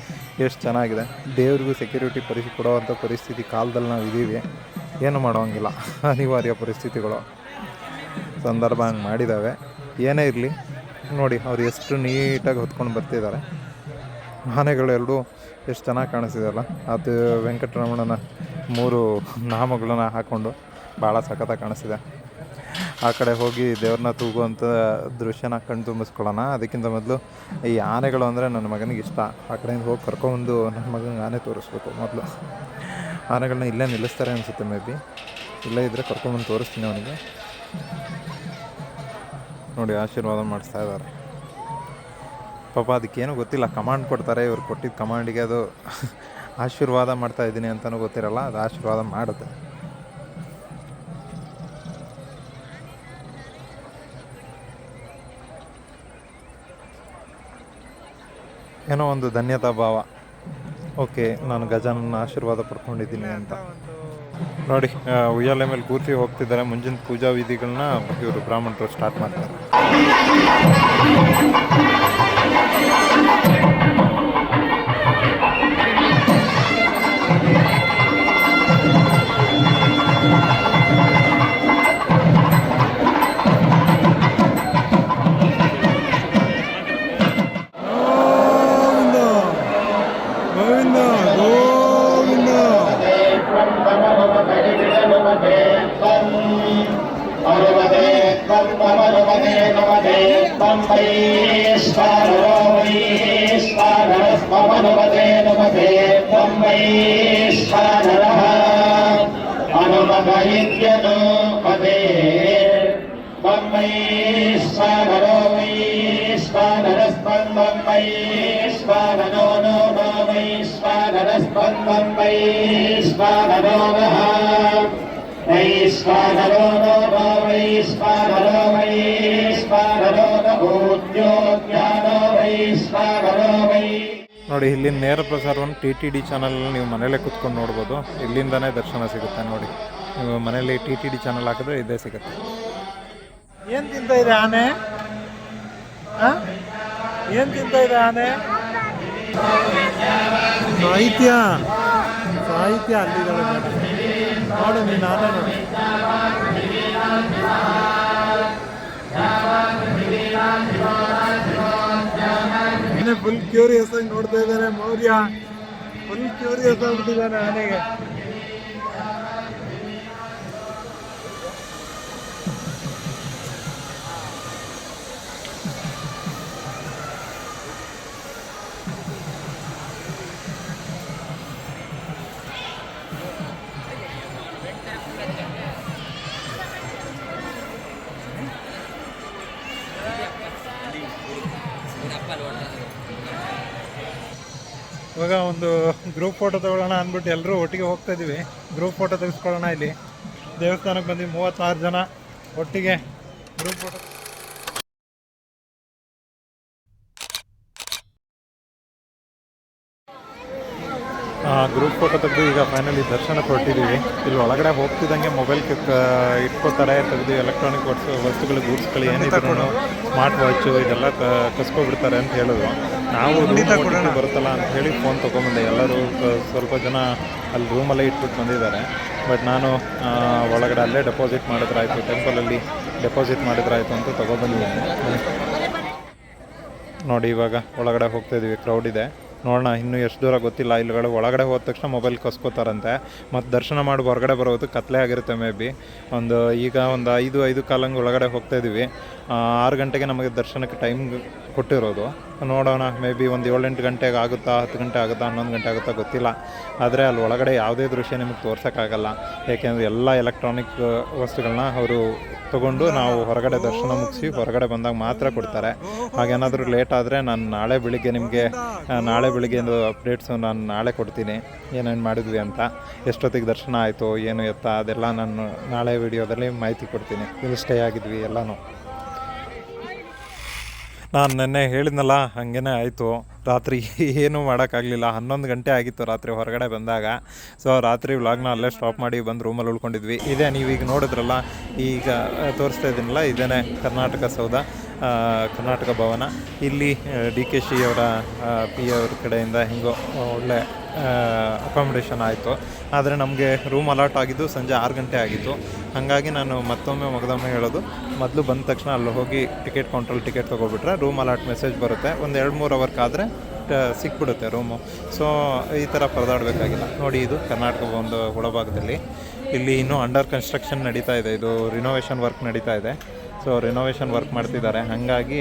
ಎಷ್ಟು ಚೆನ್ನಾಗಿದೆ. ದೇವ್ರಿಗೂ ಸೆಕ್ಯೂರಿಟಿ ಪರಿಸ್ಥಿತಿ ಕೊಡೋವಂಥ ಪರಿಸ್ಥಿತಿ ಕಾಲದಲ್ಲಿ ನಾವು ಇದ್ದೀವಿ ಏನು ಮಾಡೋಂಗಿಲ್ಲ. ಅನಿವಾರ್ಯ ಪರಿಸ್ಥಿತಿಗಳು. ಸಂದರ್ಭ ಹಂಗೆ ಮಾಡಿದ್ದಾವೆ ಏನೇ ಇರಲಿ, ನೋಡಿ ಅವ್ರು ಎಷ್ಟು ನೀಟಾಗಿ ಹೊತ್ಕೊಂಡು ಬರ್ತಿದ್ದಾರೆ. ಆನೆಗಳು ಎರಡೂ ಎಷ್ಟು ಚೆನ್ನಾಗಿ ಕಾಣಿಸ್ತಿದೆಯಲ್ಲ? ಅದು ವೆಂಕಟರಮಣನ ಮೂರು ನಾಮಗಳನ್ನ ಹಾಕ್ಕೊಂಡು ಭಾಳ ಸಖತ್ತಾಗಿ ಕಾಣಿಸಿದೆ ಆ ಕಡೆ ಹೋಗಿ ದೇವ್ರನ್ನ ತೂಗುವಂಥ ದೃಶ್ಯನ ಕಣ್ಣು ತುಂಬಿಸ್ಕೊಳ್ಳೋಣ. ಅದಕ್ಕಿಂತ ಮೊದಲು ಈ ಆನೆಗಳು ಅಂದರೆ ನನ್ನ ಮಗನಿಗೆ ಇಷ್ಟ. ಆ ಕಡೆಯಿಂದ ಹೋಗಿ ಕರ್ಕೊಂಡು ನನ್ನ ಮಗನಿಗೆ ಆನೆ ತೋರಿಸ್ಬೇಕು ಮೊದಲು. ಆನೆಗಳನ್ನ ಇಲ್ಲೇ ನಿಲ್ಲಿಸ್ತಾರೆ ಅನಿಸುತ್ತೆ ಮೇ ಬಿ. ಇಲ್ಲೇ ಇದ್ದರೆ ಕರ್ಕೊಂಡ್ಬಂದು ತೋರಿಸ್ತೀನಿ ಅವನಿಗೆ. ನೋಡಿ, ಆಶೀರ್ವಾದ ಮಾಡಿಸ್ತಾ ಇದ್ದಾರೆ. ಪಾಪ ಅದಕ್ಕೇನು ಗೊತ್ತಿಲ್ಲ. ಕಮಾಂಡ್ ಕೊಡ್ತಾರೆ, ಇವ್ರು ಕೊಟ್ಟಿದ್ದ ಕಮಾಂಡಿಗೆ ಅದು ಆಶೀರ್ವಾದ ಮಾಡ್ತಾ ಇದ್ದೀನಿ ಅಂತಲೂ ಗೊತ್ತಿರಲ್ಲ, ಅದು ಆಶೀರ್ವಾದ ಮಾಡುತ್ತೆ. ಏನೋ ಒಂದು ಧನ್ಯತಾ ಭಾವ. ಓಕೆ, ನಾನು ಗಜಾನನ ಆಶೀರ್ವಾದ ಪಡ್ಕೊಂಡಿದ್ದೀನಿ ಅಂತ. ನೋಡಿ ಉಯ್ಯಾಲೆ ಮೇಲೆ ಕೂತಿ ಹೋಗ್ತಿದ್ದಾರೆ. ಮುಂಜಿನ ಪೂಜಾ ವಿಧಿಗಳನ್ನ ಇವರು ಬ್ರಾಹ್ಮಣರು ಸ್ಟಾರ್ಟ್ ಮಾಡ್ತಾರೆ. ನೋಡಿ ಇಲ್ಲಿ ನೇರ ಪ್ರಸಾರವನ್ನು ಟಿ ಟಿ ಡಿ ಚಾನಲಲ್ಲಿ ನೀವು ಮನೇಲೆ ಕುತ್ಕೊಂಡು ನೋಡ್ಬೋದು. ಇಲ್ಲಿಂದನೇ ದರ್ಶನ ಸಿಗುತ್ತೆ ನೋಡಿ. ನೀವು ಮನೇಲಿ ಟಿ ಟಿ ಡಿ ಚಾನಲ್ ಹಾಕಿದ್ರೆ ಇದೇ ಸಿಗುತ್ತೆ. ಏನು ತಿಂತ ಇದೆ ಆನೆ? ಏನು ತಿಂತ ಇದೆ ಆನೆ? ಸಾಹಿತ್ಯ ಸಾಹಿತ್ಯ ಅಲ್ಲಿದ್ದಾಳೆ ನೋಡು ನೀನು ಆನೆ ನೋಡು. ಫುಲ್ ಕ್ಯೂರಿಯಸ್ ಆಗಿ ನೋಡ್ತಾ ಇದ್ದಾನೆ ಮೌರ್ಯ. ಫುಲ್ ಕ್ಯೂರಿಯಸ್ ಆಗ್ಬಿಟ್ಟಿದ್ದಾನೆ ಆನೆಗೆ ಇವಾಗ ಒಂದು ಗ್ರೂಪ್ ಫೋಟೋ ತಗೊಳ್ಳೋಣ ಅಂದ್ಬಿಟ್ಟು ಎಲ್ಲರೂ ಒಟ್ಟಿಗೆ ಹೋಗ್ತಾ ಇದೀವಿ. ಗ್ರೂಪ್ ಫೋಟೋ ತೆಗೆಸ್ಕೊಳ್ಳೋಣ ಇಲ್ಲಿ. ದೇವಸ್ಥಾನಕ್ಕೆ ಬಂದು ಮೂವತ್ತಾರು ಜನ ಒಟ್ಟಿಗೆ. ಗ್ರೂಪ್ ಫೋಟೋ ಗ್ರೂಪ್ ಫೋಟೋ ತೆಗೆದು ಈಗ ಫೈನಲಿ ದರ್ಶನ ಕೊಟ್ಟಿದ್ದೀವಿ. ಇಲ್ಲಿ ಒಳಗಡೆ ಹೋಗ್ತಿದ್ದಂಗೆ ಮೊಬೈಲ್ ಇಟ್ಕೋತಾರೆ ತೆಗೆದು ಎಲೆಕ್ಟ್ರಾನಿಕ್ ವಸ್ತು ವಸ್ತುಗಳು ಗೂಡ್ಸ್ಗಳು ಏನಿದ್ರು ಸ್ಮಾರ್ಟ್ ವಾಚು ಇದೆಲ್ಲ ಕ- ಕಸ್ಕೊಬಿಡ್ತಾರೆ ಅಂತ ಹೇಳಿದ್ರು ನಾವು ಬರುತ್ತಲ್ಲ ಅಂತ ಹೇಳಿ ಫೋನ್ ತೊಗೊಂಬಂದೆ. ಎಲ್ಲರೂ ಸ್ವಲ್ಪ ಜನ ಅಲ್ಲಿ ರೂಮಲ್ಲೇ ಇಟ್ಬಿಟ್ಟು ಬಂದಿದ್ದಾರೆ. ಬಟ್ ನಾನು ಒಳಗಡೆ ಅಲ್ಲೇ ಡೆಪಾಸಿಟ್ ಮಾಡಿದ್ರಾಯಿತು ಟೆಂಪಲಲ್ಲಿ ಡೆಪಾಸಿಟ್ ಮಾಡಿದ್ರಾಯಿತು ಅಂತ ತೊಗೊಬಂದಿದ್ದೀನಿ. ನೋಡಿ ಇವಾಗ ಒಳಗಡೆ ಹೋಗ್ತಾ ಇದ್ದೀವಿ ಕ್ರೌಡ್ ಇದೆ. ನೋಡೋಣ, ಇನ್ನೂ ಎಷ್ಟು ದೂರ ಗೊತ್ತಿಲ್ಲ. ಇಲ್ಲಿಗಳು ಒಳಗಡೆ ಹೋದ ತಕ್ಷಣ ಮೊಬೈಲ್ ಕಸ್ಕೋತಾರಂತೆ. ಮತ್ತು ದರ್ಶನ ಮಾಡಿ ಹೊರಗಡೆ ಬರೋದು ಕತ್ಲೆ ಆಗಿರುತ್ತೆ ಮೇ ಬಿ. ಒಂದು ಈಗ ಒಂದು ಐದು ಐದು ಕಾಲಂಗೆ ಒಳಗಡೆ ಹೋಗ್ತಾ ಇದ್ದೀವಿ ಆರು ಗಂಟೆಗೆ ನಮಗೆ ದರ್ಶನಕ್ಕೆ ಟೈಮ್ ಕೊಟ್ಟಿರೋದು. ನೋಡೋಣ, ಮೇ ಬಿ ಒಂದು ಏಳೆಂಟು ಗಂಟೆಗೆ ಆಗುತ್ತಾ, ಹತ್ತು ಗಂಟೆ ಆಗುತ್ತಾ, ಹನ್ನೊಂದು ಗಂಟೆ ಆಗುತ್ತಾ ಗೊತ್ತಿಲ್ಲ. ಆದರೆ ಅಲ್ಲಿ ಒಳಗಡೆ ಯಾವುದೇ ದೃಶ್ಯ ನಿಮಗೆ ತೋರ್ಸೋಕ್ಕಾಗಲ್ಲ. ಏಕೆಂದರೆ ಎಲ್ಲ ಎಲೆಕ್ಟ್ರಾನಿಕ್ ವಸ್ತುಗಳನ್ನ ಅವರು ತಗೊಂಡು ನಾವು ಹೊರಗಡೆ ದರ್ಶನ ಮುಗಿಸಿ ಹೊರಗಡೆ ಬಂದಾಗ ಮಾತ್ರ ಕೊಡ್ತಾರೆ. ಹಾಗೇನಾದರೂ ಲೇಟ್ ಆದರೆ ನಾನು ನಾಳೆ ಬೆಳಿಗ್ಗೆ ನಿಮಗೆ ನಾಳೆ ಬೆಳಿಗ್ಗೆಂದು ಅಪ್ಡೇಟ್ಸು ನಾನು ನಾಳೆ ಕೊಡ್ತೀನಿ. ಏನೇನು ಮಾಡಿದ್ವಿ ಅಂತ. ಎಷ್ಟೊತ್ತಿಗೆ ದರ್ಶನ ಆಯಿತು, ಏನು ಎತ್ತ, ಅದೆಲ್ಲ ನಾನು ನಾಳೆ ವಿಡಿಯೋದಲ್ಲಿ ಮಾಹಿತಿ ಕೊಡ್ತೀನಿ. ಇಲ್ಲಿ ಸ್ಟೇ ಆಗಿದ್ವಿ ಎಲ್ಲನೂ. ನಾನು ನೆನ್ನೆ ಹೇಳಿದ್ನಲ್ಲ, ಹಾಗೇನೆ ಆಯಿತು. ರಾತ್ರಿ ಏನೂ ಮಾಡೋಕ್ಕಾಗಲಿಲ್ಲ. ಹನ್ನೊಂದು ಗಂಟೆ ಆಗಿತ್ತು ರಾತ್ರಿ ಹೊರಗಡೆ ಬಂದಾಗ. ಸೊ ರಾತ್ರಿ ವ್ಲಾಗ್ನ ಅಲ್ಲೇ ಸ್ಟಾಪ್ ಮಾಡಿ ಬಂದು ರೂಮಲ್ಲಿ ಉಳ್ಕೊಂಡಿದ್ವಿ. ಇದೇ ನೀವೀಗ ನೋಡಿದ್ರಲ್ಲ, ಈಗ ತೋರಿಸ್ತಾ ಇದ್ದೀನಲ್ಲ ಇದೇ ಕರ್ನಾಟಕ ಸೌಧ ಕರ್ನಾಟಕ ಭವನ. ಇಲ್ಲಿ ಡಿ ಕೆ ಶಿ ಅವರ ಪಿ ಅವ್ರ ಕಡೆಯಿಂದ ಹಿಂಗೋ ಒಳ್ಳೆ ಅಕಾಮಿಡೇಷನ್ ಆಯಿತು. ಆದರೆ ನಮಗೆ ರೂಮ್ ಅಲಾಟ್ ಆಗಿದ್ದು ಸಂಜೆ ಆರು ಗಂಟೆ ಆಗಿತ್ತು. ಹಾಗಾಗಿ ನಾನು ಮತ್ತೊಮ್ಮೆ ಮಗದೊಮ್ಮೆ ಹೇಳೋದು, ಮೊದಲು ಬಂದ ತಕ್ಷಣ ಅಲ್ಲಿ ಹೋಗಿ ಟಿಕೆಟ್ ಕೌಂಟ್ರಲ್ಲಿ ಟಿಕೆಟ್ ತೊಗೊಬಿಟ್ರೆ ರೂಮ್ ಅಲಾಟ್ ಮೆಸೇಜ್ ಬರುತ್ತೆ. ಒಂದು ಎರಡು ಮೂರು ಅವರ್ ಆದರೆ ಸಿಕ್ಬಿಡುತ್ತೆ ರೂಮು ಸೊ ಈ ಥರ ಪರದಾಡಬೇಕಾಗಿಲ್ಲ. ನೋಡಿ, ಇದು ಕರ್ನಾಟಕ ಒಂದು ಒಳಭಾಗದಲ್ಲಿ. ಇಲ್ಲಿ ಇನ್ನೂ ಅಂಡರ್ ಕನ್ಸ್ಟ್ರಕ್ಷನ್ ನಡೀತಾ ಇದೆ. ಇದು ರಿನೋವೇಷನ್ ವರ್ಕ್ ನಡೀತಾ ಇದೆ. ಸೊ ರಿನೋವೇಷನ್ ವರ್ಕ್ ಮಾಡ್ತಿದ್ದಾರೆ. ಹಾಗಾಗಿ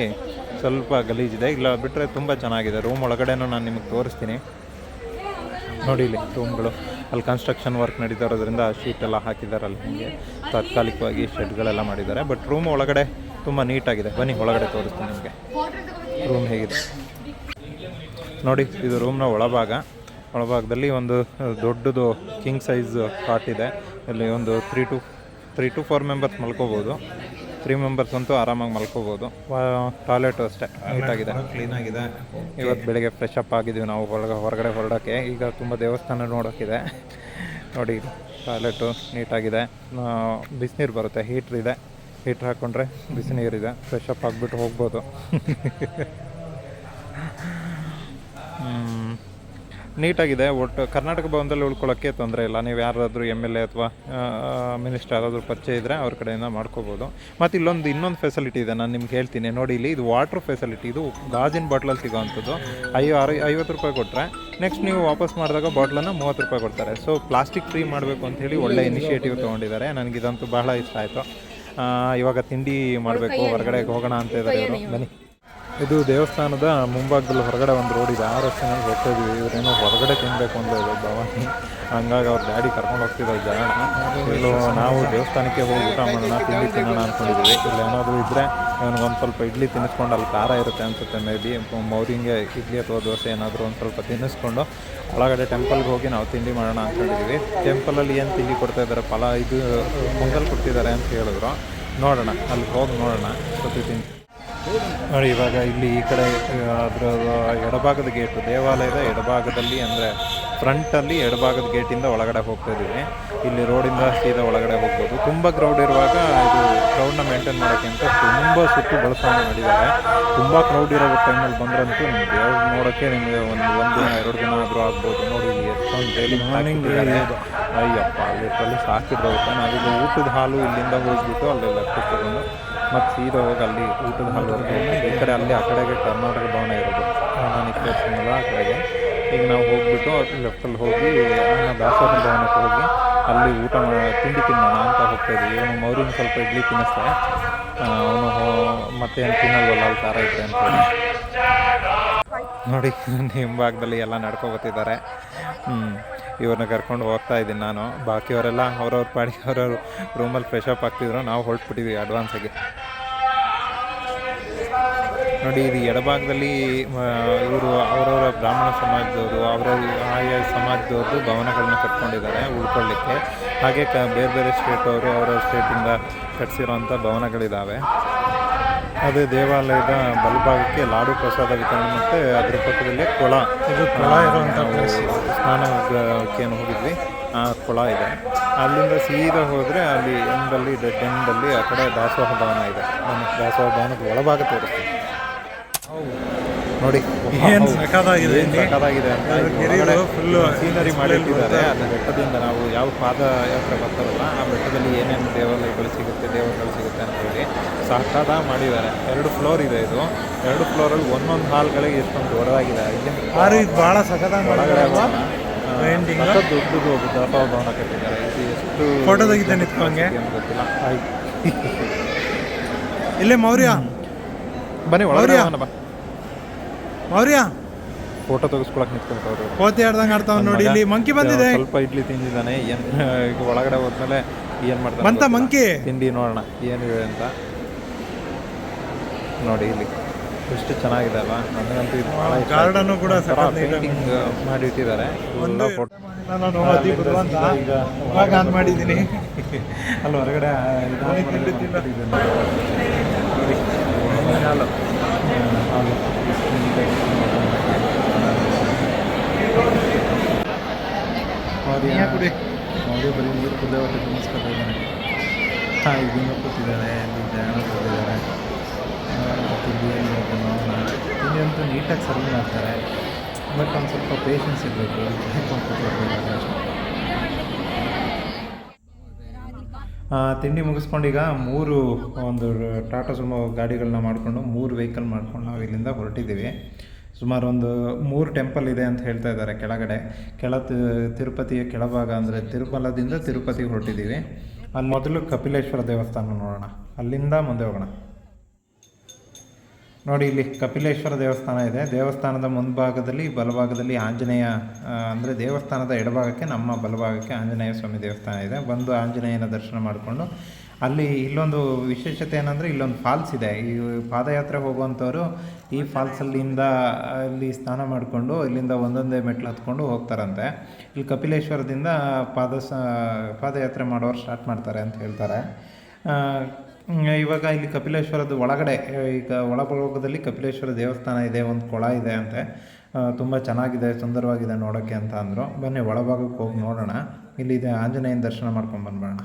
ಸ್ವಲ್ಪ ಗಲೀಜಿದೆ. ಇಲ್ಲ ಬಿಟ್ಟರೆ ತುಂಬ ಚೆನ್ನಾಗಿದೆ. ರೂಮ್ ಒಳಗಡೆನೂ ನಾನು ನಿಮಗೆ ತೋರಿಸ್ತೀನಿ. ನೋಡಿ ಇಲ್ಲಿ ರೂಮ್ಗಳು. ಅಲ್ಲಿ ಕನ್ಸ್ಟ್ರಕ್ಷನ್ ವರ್ಕ್ ನಡೀತಾ ಇರೋದ್ರಿಂದ ಶೀಟ್ ಎಲ್ಲ ಹಾಕಿದ್ದಾರೆ ಅಲ್ಲಿ ಹೀಗೆ. ತಾತ್ಕಾಲಿಕವಾಗಿ ಶೆಡ್ಗಳೆಲ್ಲ ಮಾಡಿದ್ದಾರೆ. ಬಟ್ ರೂಮ್ ಒಳಗಡೆ ತುಂಬ ನೀಟಾಗಿದೆ ಬನ್ನಿ, ಒಳಗಡೆ ತೋರಿಸ್ತೀನಿ ನಿಮಗೆ. ರೂಮ್ ಹೇಗಿದೆ? ನೋಡಿ, ಇದು ರೂಮ್ನ ಒಳಭಾಗ. ಒಳಭಾಗದಲ್ಲಿ ಒಂದು ದೊಡ್ಡದು ಕಿಂಗ್ ಸೈಜ್ ಕಾಟ್ ಇದೆ. ಇಲ್ಲಿ ಒಂದು three two three two four members ಮಲ್ಕೋಬೋದು. Three members ಅಂತೂ ಆರಾಮಾಗಿ ಮಲ್ಕೋಬೋದು. ಟಾಯ್ಲೆಟು ಅಷ್ಟೇ ನೀಟಾಗಿದೆ ಕ್ಲೀನಾಗಿದೆ ಇವತ್ತು ಬೆಳಿಗ್ಗೆ ಫ್ರೆಶ್ ಅಪ್ ಆಗಿದ್ದೀವಿ ನಾವು ಹೊರಗೆ ಹೊರಗಡೆ ಹೊರಡೋಕ್ಕೆ. ಈಗ ತುಂಬ ದೇವಸ್ಥಾನ ನೋಡೋಕ್ಕಿದೆ. ನೋಡಿ ಟಾಯ್ಲೆಟು ನೀಟಾಗಿದೆ ಬಿಸಿನೀರು ಬರುತ್ತೆ ಹೀಟ್ರ್ ಇದೆ. ಹೀಟ್ರ್ ಹಾಕ್ಕೊಂಡ್ರೆ ಬಿಸಿನೀರಿದೆ. ಫ್ರೆಶ್ ಅಪ್ ಆಗಿಬಿಟ್ಟು ಹೋಗ್ಬೋದು. ನೀಟಾಗಿದೆ ಒಟ್ಟು ಕರ್ನಾಟಕ ಭವನದಲ್ಲಿ ಉಳ್ಕೊಳ್ಳೋಕ್ಕೆ ತೊಂದರೆ ಇಲ್ಲ. ನೀವು ಯಾರಾದರೂ ಎಂ ಎಲ್ ಎ ಅಥವಾ ಮಿನಿಸ್ಟರ್ ಯಾರಾದರೂ ಪರಿಚಯ ಇದ್ದರೆ ಅವ್ರ ಕಡೆಯಿಂದ ಮಾಡ್ಕೋಬೋದು. ಮತ್ತು ಇಲ್ಲೊಂದು ಇನ್ನೊಂದು ಫೆಸಿಲಿಟಿ ಇದೆ ನಾನು ನಿಮ್ಗೆ ಹೇಳ್ತೀನಿ. ನೋಡಿ ಇಲ್ಲಿ ಇದು ವಾಟ್ರ್ ಫೆಸಿಲಿಟಿ ಇದು ಗಾಜಿನ ಬಾಟ್ಲಲ್ಲಿ ಸಿಗೋವಂಥದ್ದು ಐ ಆರು ಐವತ್ತು ರೂಪಾಯಿ ಕೊಟ್ಟರೆ ನೆಕ್ಸ್ಟ್ ನೀವು ವಾಪಸ್ ಮಾಡಿದಾಗ ಬಾಟ್ಲನ್ನು ಮೂವತ್ತು ರೂಪಾಯಿ ಕೊಡ್ತಾರೆ. ಸೊ ಪ್ಲಾಸ್ಟಿಕ್ ಫ್ರೀ ಮಾಡಬೇಕು ಅಂಥೇಳಿ ಒಳ್ಳೆ ಇನಿಷಿಯೇಟಿವ್ ತೊಗೊಂಡಿದ್ದಾರೆ. ನನಗೆ ಇದಂತೂ ಬಹಳ ಇಷ್ಟ ಆಯಿತು. ಇವಾಗ ತಿಂಡಿ ಮಾಡಬೇಕು ಹೊರಗಡೆ ಹೋಗೋಣ ಅಂತ ಇದ್ದಾರೆ ಇವರು. ಬನ್ನಿ. ಇದು ದೇವಸ್ಥಾನದ ಮುಂಭಾಗದಲ್ಲಿ ಹೊರಗಡೆ ಒಂದು ರೋಡ್ ಇದೆ. ಆ ರಸ್ತೆನಲ್ಲಿ ಹೋಗ್ತಾ ಇದೀವಿ. ಇವರೇನೋ ಹೊರಗಡೆ ತಿನ್ಬೇಕು ಅಂತ ಇದೆ ಭವಾನಿ. ಹಂಗಾಗಿ ಅವ್ರ ಡ್ಯಾಡಿ ಕರ್ಕೊಂಡು ಹೋಗ್ತಿದ್ದಾರೆ ಜನ. ಇಲ್ಲಿ ನಾವು ದೇವಸ್ಥಾನಕ್ಕೆ ಹೋಗಿ ಊಟ ಮಾಡೋಣ, ತಿಂಡಿ ತಿನ್ನೋಣ ಅಂದ್ಕೊಂಡಿದ್ದೀವಿ ಇಲ್ಲಿ ಏನಾದರೂ ಇದ್ದರೆ ಒಂದು ಸ್ವಲ್ಪ ಇಡ್ಲಿ ತಿನ್ನಿಸ್ಕೊಂಡು ಅಲ್ಲಿ ಖಾರ ಇರುತ್ತೆ ಅನ್ಸುತ್ತೆ ಮೇ ಬಿ. ಮೌರಿಂಗೆ, ಇಡ್ಲಿ ಅಥವಾ ದೋಸೆ ಏನಾದರೂ ಒಂದು ಸ್ವಲ್ಪ ತಿನ್ನಿಸ್ಕೊಂಡು ಒಳಗಡೆ ಟೆಂಪಲ್ಗೆ ಹೋಗಿ ನಾವು ತಿಂಡಿ ಮಾಡೋಣ ಅಂದ್ಕೊಂಡಿದ್ದೀವಿ ಟೆಂಪಲಲ್ಲಿ ಏನು ತಿಂಡಿ ಕೊಡ್ತಾ ಇದ್ದಾರೆ ಫಲ ಇದು ಮುಂಗಲ್ ಕೊಡ್ತಿದ್ದಾರೆ ಅಂತ ಹೇಳಿದ್ರು. ನೋಡೋಣ. ಅಲ್ಲಿ ಹೋಗಿ ನೋಡೋಣ. ತಿಂಡಿ ನೋಡಿ ಇವಾಗ ಇಲ್ಲಿ ಈ ಕಡೆ ಅದರ ಎಡಭಾಗದ ಗೇಟ್ ದೇವಾಲಯದ ಎಡಭಾಗದಲ್ಲಿ ಅಂದರೆ ಫ್ರಂಟಲ್ಲಿ ಎಡಭಾಗದ ಗೇಟಿಂದ ಒಳಗಡೆ ಹೋಗ್ತಾ ಇದೀವಿ ಇಲ್ಲಿ ರೋಡಿಂದ ಸೀದಾ ಒಳಗಡೆ ಹೋಗ್ಬೋದು. ತುಂಬ ಕ್ರೌಡ್ ಇರುವಾಗ ಇದು ಕ್ರೌಡ್ನ ಮೇಂಟೈನ್ ಮಾಡೋಕ್ಕೆ ಅಂತ ತುಂಬ ಸುತ್ತು ಬಳಸೋಣ ಮಾಡಿದ್ದಾರೆ. ತುಂಬ ಕ್ರೌಡ್ ಇರೋ ಟೈಮಲ್ಲಿ ಬಂದ್ರಂತೂ ನಿಮ್ಗೆ ನೋಡೋಕ್ಕೆ ನಿಮಗೆ ಒಂದು ಒಂದು ದಿನ ಎರಡು ದಿನ ಆದರೂ ಆಗ್ಬೋದು. ನೋಡಿ ಇಲ್ಲಿ ಎಷ್ಟೊಂದು ಡೈಲಿ ಮಾರ್ನಿಂಗ್ ಅಯ್ಯಪ್ಪ ಅಲ್ಲಿ ನಾವಿಲ್ಲಿ ಊಟದ ಹಾಲು ಇಲ್ಲಿಂದ ಹೋಗ್ಬಿಟ್ಟು ಅಲ್ಲೆಲ್ಲ ತಗೊಂಡು ಮತ್ತು ಸೀದಾ ಹೋಗಿ ಅಲ್ಲಿ ಊಟದ ಹಾಲ್ವರೆಗೆ ಈ ಕಡೆ ಅಲ್ಲಿ ಆ ಕಡೆಗೆ ಕರ್ನಾಟಕ ಭವನ ಇರೋದು. ನಾನು ತೋರಿಸಿದ್ನಲ್ಲ ಆ ಕಡೆಗೆ. ಈಗ ನಾವು ಹೋಗ್ಬಿಟ್ಟು ಲೆಫ್ಟಲ್ಲಿ ಹೋಗಿ ದಾಸೋಹ ಭವನಕ್ಕೆ ಹೋಗಿ ಅಲ್ಲಿ ಊಟ ತಿಂಡಿ ತಿನ್ನೋಣ ಅಂತ ಹೋಗ್ತಾ ಇದ್ವಿ. ಇವನು ಮೌರಿನ ಸ್ವಲ್ಪ ಇಡ್ಲಿ ತಿನ್ನಿಸ್ದೆ. ಅವನು ಮತ್ತೆ ಏನು ತಿನ್ನಲ್ವಲ್ಲ, ಅಲ್ಲಿ ಖಾರ ಇದ್ರೆ ಅಂತ ನೋಡಿ ಹಿಂಭಾಗದಲ್ಲಿ ಎಲ್ಲ ನಡ್ಕೊಬತ್ತಿದ್ದಾರೆ ಹ್ಞೂ ಇವ್ರನ್ನ ಕರ್ಕೊಂಡು ಹೋಗ್ತಾ ಇದ್ದೀನಿ ನಾನು. ಬಾಕಿಯವರೆಲ್ಲ ಅವ್ರವ್ರ ಪಾಡಿಗೆ ಅವ್ರವ್ರ ರೂಮಲ್ಲಿ ಫ್ರೆಶ್ ಅಪ್ ಆಗ್ತಿದ್ರು. ನಾವು ಹೊರಟ್ಬಿಟ್ಟಿದ್ವಿ ಅಡ್ವಾನ್ಸಾಗಿ ನೋಡಿ, ಇದು ಎಡಭಾಗದಲ್ಲಿ ಇವರು ಅವರವರ ಬ್ರಾಹ್ಮಣ ಸಮಾಜದವರು ಅವರವ್ರ ಆಯಾ ಸಮಾಜದವ್ರದ್ದು ಭವನಗಳನ್ನ ಕಟ್ಕೊಂಡಿದ್ದಾರೆ ಉಳ್ಕೊಳ್ಳಿಕ್ಕೆ. ಹಾಗೆ ಕ ಬೇರೆ ಬೇರೆ ಸ್ಟೇಟವರು ಅವರವ್ರ ಸ್ಟೇಟಿಂದ ಕಟ್ಸಿರೋಂಥ ಭವನಗಳಿದ್ದಾವೆ ಅದು ದೇವಾಲಯದ ಬಲಭಾಗಕ್ಕೆ ಲಾಡು ಪ್ರಸಾದ ವಿತರಣೆ ಮತ್ತು ಅದರ ಪಕ್ಕದಲ್ಲಿ ಕೊಳ. ಇದು ಕೊಳ ಇರುವಂಥ ಸ್ನಾನಕ್ಕೆ ಏನು ಹೋಗಿದ್ವಿ. ಆ ಕೊಳ ಇದೆ. ಅಲ್ಲಿಂದ ಸೀದಾ ಹೋದರೆ ಅಲ್ಲಿ ಎಂಡಲ್ಲಿ ಇದೆ ಎಂಡಲ್ಲಿ ಆ ಕಡೆ ದಾಸೋಹ ಭವನ ಇದೆ. ದಾಸೋಹ ಭವನದ ಒಳಭಾಗ ತೋರಿಸ್ತೀನಿ. ನೋಡಿ. ಏನು ಸಖತ್ತಾಗಿದೆ. ಸಖತ್ತಾಗಿದೆ ಸೀನರಿ ಮಾಡಿಟ್ಟಿದ್ದಾರೆ. ಬರ್ತಾ ಅದು ಬೆಟ್ಟದಿಂದ ನಾವು ಯಾವ ಪಾದಯಾತ್ರೆ ಬರ್ತಾರಲ್ಲ ಆ ಬೆಟ್ಟದಲ್ಲಿ ಏನೇನು ದೇವಾಲಯಗಳು ಸಿಗುತ್ತೆ ದೇವರುಗಳು ಸಿಗುತ್ತೆ ಅಂತ ಹೇಳಿ ಸಾಕಾದ ಮಾಡಿದ್ದಾರೆ. ಎರಡು ಫ್ಲೋರ್ ಇದೆ ಇದು. ಎರಡು ಫ್ಲೋರಲ್ಲಿ ಒಂದೊಂದು ಹಾಲ್ಗಳಿಗೆ ಎಷ್ಟೊಂದು ದೊಡ್ಡದಾಗಿದೆ. ಇಲ್ಲಿ ಆರು ಇದು ಭಾಳ ಸಖತ್ತಾಗಿ ಒಳಗಡೆ. ಸಖತ್ ದೊಡ್ಡದು ಭವನ ಕಟ್ಟಿದ್ದಾರೆ. ಇದು ಎಷ್ಟು ನಿಂತ್ಕೊಂಗೆ? ಗೊತ್ತಿಲ್ಲ. ಆಯ್ತು ಇಲ್ಲೇ ಮೌರ್ಯ. ಬನ್ನಿ ಒಳಗಡೆ ಬಾ. ಮೌರ್ಯ ಫೋಟೋ ತೆಗೆಸ್ಕೊಳಕ್ ನಿಂತ್ಕೊಂತವ್ರು ಕೋತಿ ಆಡ್ದಂಗೆ ಆಡ್ತಾವ ನೋಡಿ ಇಲ್ಲಿ ಮಂಕಿ ಬಂದಿದೆ ಸ್ವಲ್ಪ ಇಡ್ಲಿ ತಿಂದಿದ್ದಾನೆ ಏನ್ ಈಗ ಒಳಗಡೆ ಹೋದ್ಮೇಲೆ ಏನ್ ಮಾಡ್ತಾನೆ ಬಂತ ಗೊತ್ತಿಲ್ಲ. ಮಂಕಿ? ತಿಂಡಿ ನೋಡೋಣ ಏನಿದೆ ಅಂತ ನೋಡಿ ಇಲ್ಲಿ ಎಷ್ಟು ಚೆನ್ನಾಗಿದೆ ಅಲ್ವಾ ನನಗಂತೂ ಇದು ಭಾಳ ಇಷ್ಟ ಆಯ್ತು. ಗಾರ್ಡನ್ನು ಕೂಡ ಒಂಥರ ಸಖತ್ ನೀಟಾಗಿ painting ಮಾಡಿ ಇಟ್ಟಿದ್ದಾರೆ ಒಂದು ಫೋಟೋ ನಾನು ಅತಿ ಬುದ್ಧಿವಂತ. ಇವಾಗ ಆನ್ ಮಾಡಿದ್ದೀನಿ ಅಲ್ಲಿ ಹೊರಗಡೆ ತಿಂಡಿ ತಿನ್ನ. ನೋಡಿ, ಹಾಲು. ಹಾಲು. ಮೌರ್ಯ ನೀನೇ ಕುಡಿ. ಮೌರ್ಯ ಬರೀ ನೀರು कर ಹೊಟ್ಟೆ ತುಂಬಿಸ್ಕೊತಾ ಇದ್ದಾನೆ ಹಾಂ ಇದೀಗ ಕೂತಿದ್ದಾರೆ ಅಲ್ಲಿ ಜನ ಕೂತಿದ್ದಾರೆ ತಿಂಡಿ ಏನು ಬೇಕು ನೋಡೋಣ ತಿಂಡಿ ಅಂತೂ ನೀಟಾಗಿ ಸರ್ವ್ ಮಾಡ್ತಾರೆ ಬಟ್ ಒಂದು ಸ್ವಲ್ಪ ಪೇಷನ್ಸ್ ಇರಬೇಕು ತಿಂಡಿ ಮುಗಿಸ್ಕೊಂಡು ಈಗ ಮೂರು, ಒಂದು ಟಾಟಾ ಸುಮೋ ಗಾಡಿಗಳನ್ನ ಮಾಡಿಕೊಂಡು ಮೂರು ವೆಹಿಕಲ್ ಮಾಡ್ಕೊಂಡು ನಾವು ಇಲ್ಲಿಂದ ಹೊರಟಿದ್ದೀವಿ. ಸುಮಾರು ಒಂದು ಮೂರು ಟೆಂಪಲ್ ಇದೆ ಅಂತ ಹೇಳ್ತಾ ಇದ್ದಾರೆ ಕೆಳಗಡೆ. ಕೆಳ ತಿರುಪತಿಯ ಕೆಳಭಾಗ ಅಂದರೆ ತಿರುಪಲದಿಂದ ತಿರುಪತಿಗೆ ಹೊರಟಿದ್ದೀವಿ. ಅಲ್ಲಿ ಮೊದಲು ಕಪಿಲೇಶ್ವರ ದೇವಸ್ಥಾನ ನೋಡೋಣ. ಅಲ್ಲಿಂದ ಮುಂದೆ ಹೋಗೋಣ. ನೋಡಿ, ಇಲ್ಲಿ ಕಪಿಲೇಶ್ವರ ದೇವಸ್ಥಾನ ಇದೆ. ದೇವಸ್ಥಾನದ ಮುಂಭಾಗದಲ್ಲಿ, ಬಲಭಾಗದಲ್ಲಿ ಆಂಜನೇಯ ಅಂದರೆ ದೇವಸ್ಥಾನದ ಎಡಭಾಗಕ್ಕೆ ನಮ್ಮ ಬಲಭಾಗಕ್ಕೆ ಆಂಜನೇಯ ಸ್ವಾಮಿ ದೇವಸ್ಥಾನ ಇದೆ. ಬಂದು ಆಂಜನೇಯನ ದರ್ಶನ ಮಾಡಿಕೊಂಡು, ಅಲ್ಲಿ ಇಲ್ಲೊಂದು ವಿಶೇಷತೆ ಏನಂದರೆ, ಇಲ್ಲೊಂದು ಫಾಲ್ಸ್ ಇದೆ. ಈ ಪಾದಯಾತ್ರೆ ಹೋಗುವಂಥವರು ಈ ಫಾಲ್ಸಲ್ಲಿಂದ, ಅಲ್ಲಿ ಸ್ನಾನ ಮಾಡಿಕೊಂಡು, ಇಲ್ಲಿಂದ ಒಂದೊಂದೇ ಮೆಟ್ಲು ಹತ್ಕೊಂಡು ಹೋಗ್ತಾರಂತೆ. ಇಲ್ಲಿ ಕಪಿಲೇಶ್ವರದಿಂದ ಪಾದ ಪಾದಯಾತ್ರೆ ಮಾಡೋರು ಸ್ಟಾರ್ಟ್ ಮಾಡ್ತಾರೆ ಅಂತ ಹೇಳ್ತಾರೆ. ಇವಾಗ ಇಲ್ಲಿ ಕಪಿಲೇಶ್ವರದ ಒಳಗಡೆ, ಈಗ ಒಳಭಾಗದಲ್ಲಿ ಕಪಿಲೇಶ್ವರ ದೇವಸ್ಥಾನ ಇದೆ, ಒಂದು ಕೊಳ ಇದೆ ಅಂತೆ. ತುಂಬ ಚೆನ್ನಾಗಿದೆ, ಸುಂದರವಾಗಿದೆ ನೋಡೋಕ್ಕೆ ಅಂತ ಅಂದರು. ಬನ್ನಿ, ಒಳಭಾಗಕ್ಕೆ ಹೋಗಿ ನೋಡೋಣ. ಇಲ್ಲಿದೆ ಆಂಜನೇಯನ ದರ್ಶನ ಮಾಡ್ಕೊಂಡು ಬಂದ್ಬಿಡೋಣ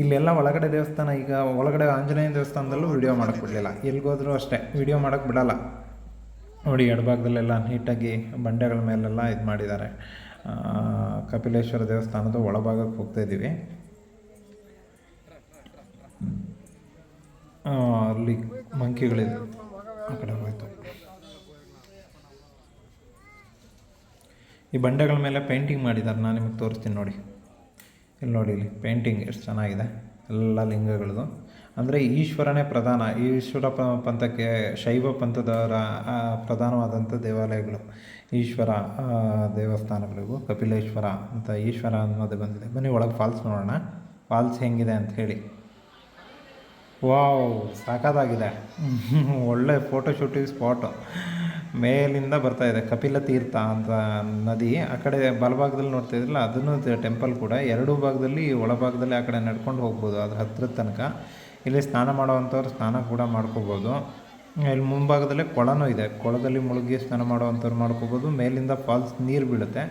ಇಲ್ಲೆಲ್ಲ ಒಳಗಡೆ ದೇವಸ್ಥಾನ, ಈಗ ಒಳಗಡೆ ಆಂಜನೇಯ ದೇವಸ್ಥಾನದಲ್ಲೂ ವಿಡಿಯೋ ಮಾಡೋಕೆ ಬಿಡಲಿಲ್ಲ. ಎಲ್ಲಿಗೋದ್ರೂ ಅಷ್ಟೇ ವಿಡಿಯೋ ಮಾಡೋಕ್ಕೆ ಬಿಡಲ್ಲ. ನೋಡಿ, ಎಡಭಾಗದಲ್ಲೆಲ್ಲ ನೀಟಾಗಿ ಬಂಡೆಗಳ ಮೇಲೆಲ್ಲ ಇದು ಮಾಡಿದ್ದಾರೆ. ಕಪಿಲೇಶ್ವರ ದೇವಸ್ಥಾನದ ಒಳಭಾಗಕ್ಕೆ ಹೋಗ್ತಾ ಇದ್ದೀವಿ ಅಲ್ಲಿ ಮಂಕಿಗಳಿದೆ. ಆ ಕಡೆ ಹೋಯ್ತು. ಈ ಬಂಡೆಗಳ ಮೇಲೆ ಪೇಂಟಿಂಗ್ ಮಾಡಿದ್ದಾರೆ. ನಾನು ನಿಮಗೆ ತೋರಿಸ್ತೀನಿ ನೋಡಿ. ಇಲ್ಲಿ ನೋಡಿ, ಇಲ್ಲಿ ಪೇಂಟಿಂಗ್ ಎಷ್ಟು ಚೆನ್ನಾಗಿದೆ. ಎಲ್ಲ ಲಿಂಗಗಳದು. ಅಂದರೆ ಈಶ್ವರನೇ ಪ್ರಧಾನ. ಈಶ್ವರ ಪಂಥಕ್ಕೆ ಶೈವ ಪಂಥದವರ ಪ್ರಧಾನವಾದಂಥ ದೇವಾಲಯಗಳು. ಈಶ್ವರ ದೇವಸ್ಥಾನಗಳಿಗೂ, ಕಪಿಲೇಶ್ವರ ಅಂತ ಈಶ್ವರ ಅನ್ನೋದು ಬಂದಿದೆ. ಬನ್ನಿ ಒಳಗೆ ಫಾಲ್ಸ್ ನೋಡೋಣ. ಫಾಲ್ಸ್ ಹೆಂಗಿದೆ ಅಂತ ಹೇಳಿ. ವಾವ್ ಸಾಕಾಗಿದೆ ಒಳ್ಳೆ ಫೋಟೋ ಶೂಟಿಂಗ್ ಸ್ಪಾಟು ಮೇಲಿಂದ ಬರ್ತಾ ಇದೆ, ಕಪಿಲ ತೀರ್ಥ ಅಂತ ನದಿ. ಆ ಕಡೆ ಬಲಭಾಗದಲ್ಲಿ ನೋಡ್ತಾ ಇದ್ರಲ್ಲ, ಅದನ್ನು ಟೆಂಪಲ್ ಕೂಡ. ಎರಡೂ ಭಾಗದಲ್ಲಿ, ಒಳಭಾಗದಲ್ಲಿ ಆ ಕಡೆ ನಡ್ಕೊಂಡು ಹೋಗ್ಬೋದು, ಅದ್ರ ಹತ್ರದ ತನಕ. ಇಲ್ಲಿ ಸ್ನಾನ ಮಾಡುವಂಥವ್ರು ಸ್ನಾನ ಕೂಡ ಮಾಡ್ಕೋಬೋದು. ಇಲ್ಲಿ ಮುಂಭಾಗದಲ್ಲೇ ಕೊಳನೂ ಇದೆ. ಕೊಳದಲ್ಲಿ ಮುಳುಗಿ ಸ್ನಾನ ಮಾಡುವಂಥವ್ರು ಮಾಡ್ಕೋಬೋದು. ಮೇಲಿಂದ ಫಾಲ್ಸ್ ನೀರು ಬೀಳುತ್ತೆ.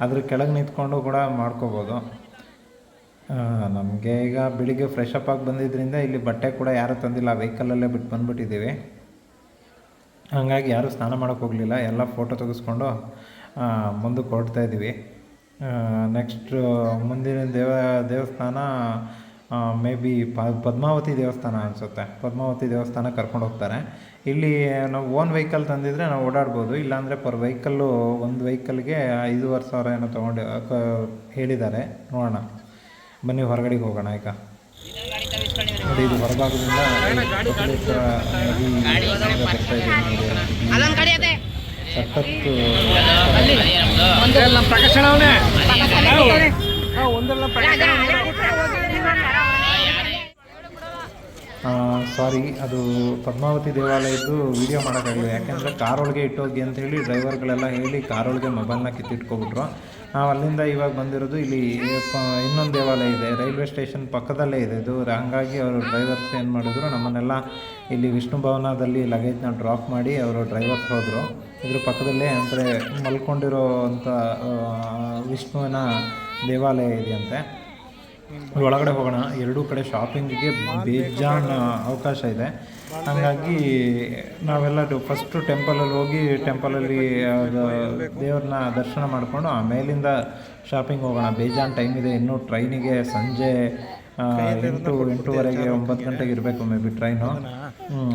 ಅದ್ರ ಕೆಳಗೆ ನಿಂತ್ಕೊಂಡು ಕೂಡ ಮಾಡ್ಕೋಬೋದು. ನಮಗೆ ಈಗ ಬೆಳಿಗ್ಗೆ ಫ್ರೆಶ್ ಅಪ್ ಆಗಿ ಬಂದಿದ್ದರಿಂದ ಇಲ್ಲಿ ಬಟ್ಟೆ ಕೂಡ ಯಾರೂ ತಂದಿಲ್ಲ ವೆಹಿಕಲಲ್ಲೇ ಬಿಟ್ಟು ಬಂದುಬಿಟ್ಟಿದ್ದೀವಿ. ಹಾಗಾಗಿ ಯಾರೂ ಸ್ನಾನ ಮಾಡೋಕ್ಕೆ ಹೋಗಲಿಲ್ಲ, ಎಲ್ಲ ಫೋಟೋ ತೆಗೆಸ್ಕೊಂಡು ಮುಂದಕ್ಕೆ ಹೊರಡ್ತಾ ಇದ್ದೀವಿ. ನೆಕ್ಸ್ಟ್ ಮುಂದಿನ ದೇವ, ದೇವಸ್ಥಾನ ಮೇ ಬಿ ಪದ್ಮಾವತಿ ದೇವಸ್ಥಾನ ಅನಿಸುತ್ತೆ. ಪದ್ಮಾವತಿ ದೇವಸ್ಥಾನ ಕರ್ಕೊಂಡು ಹೋಗ್ತಾರೆ. ಇಲ್ಲಿ ನಾವು ಓನ್ ವೆಹಿಕಲ್ ತಂದಿದ್ರೆ ನಾವು ಓಡಾಡ್ಬೋದು, ಇಲ್ಲಾಂದರೆ ಪರ್ ವೆಹಿಕಲ್ಲು ಒಂದು ವೆಹಿಕಲ್ಗೆ ಐದೂವರೆ ಸಾವಿರ ಏನೋ ತೊಗೊಂಡು ಹೇಳಿದ್ದಾರೆ. ನೋಡೋಣ. ಬನ್ನಿ ಹೊರಗಡೆಗೆ ಹೋಗೋಣ ಈಗ ನೋಡಿ ಇದು ಹೊರಭಾಗದಿಂದ ನದಿ. ಸಖತ್ತು ಸಾರಿ ಅದು. ಪದ್ಮಾವತಿ ದೇವಾಲಯದ್ದು ವಿಡಿಯೋ ಮಾಡೋಕ್ಕಾಗಲಿಲ್ಲ. ಯಾಕೆಂದರೆ ಕಾರೊಳಗೆ ಇಟ್ಟೋಗಿ ಅಂತ ಹೇಳಿ ಡ್ರೈವರ್ಗಳೆಲ್ಲ ಹೇಳಿ ಕಾರೊಳಗೆ ಮೊಬೈಲ್ನ ಕಿತ್ತಿಟ್ಕೊಬಿಟ್ರು. ನಾವು ಅಲ್ಲಿಂದ ಇವಾಗ ಬಂದಿರೋದು ಇಲ್ಲಿ ಇನ್ನೊಂದು ದೇವಾಲಯ ಇದೆ, ರೈಲ್ವೆ ಸ್ಟೇಷನ್ ಪಕ್ಕದಲ್ಲೇ ಇದೆ ಇದು. ಹಂಗಾಗಿ ಅವರು ಡ್ರೈವರ್ಸ್ ಏನು ಮಾಡಿದ್ರು, ನಮ್ಮನ್ನೆಲ್ಲ ಇಲ್ಲಿ ವಿಷ್ಣು ಭವನದಲ್ಲಿ ಲಗೇಜ್ನ ಡ್ರಾಪ್ ಮಾಡಿ ಅವರು ಡ್ರೈವರ್ಸ್ ಹೋದರು. ಇದ್ರ ಪಕ್ಕದಲ್ಲೇ ಅಂದರೆ ಮಲ್ಕೊಂಡಿರೋ ಅಂಥ ವಿಷ್ಣುವಿನ ದೇವಾಲಯ ಇದೆಯಂತೆ. ಒಳಗಡೆ ಹೋಗೋಣ. ಎರಡೂ ಕಡೆ ಶಾಪಿಂಗಿಗೆ ಬೇಜಾನ್ ಅವಕಾಶ ಇದೆ. ಹಾಗಾಗಿ ನಾವೆಲ್ಲ ಫಸ್ಟು ಟೆಂಪಲಲ್ಲಿ ಹೋಗಿ ಟೆಂಪಲಲ್ಲಿ ದೇವ್ರನ್ನ ದರ್ಶನ ಮಾಡಿಕೊಂಡು ಆಮೇಲಿಂದ ಶಾಪಿಂಗ್ ಹೋಗೋಣ. ಬೇಜಾನ್ ಟೈಮ್ ಇದೆ. ಇನ್ನೂ ಟ್ರೈನಿಗೆ ಸಂಜೆ ಎಂಟು, ಎಂಟೂವರೆಗೆ, ಒಂಬತ್ತು ಗಂಟೆಗೆ ಇರಬೇಕು ಮೇ ಬಿ ಟ್ರೈನು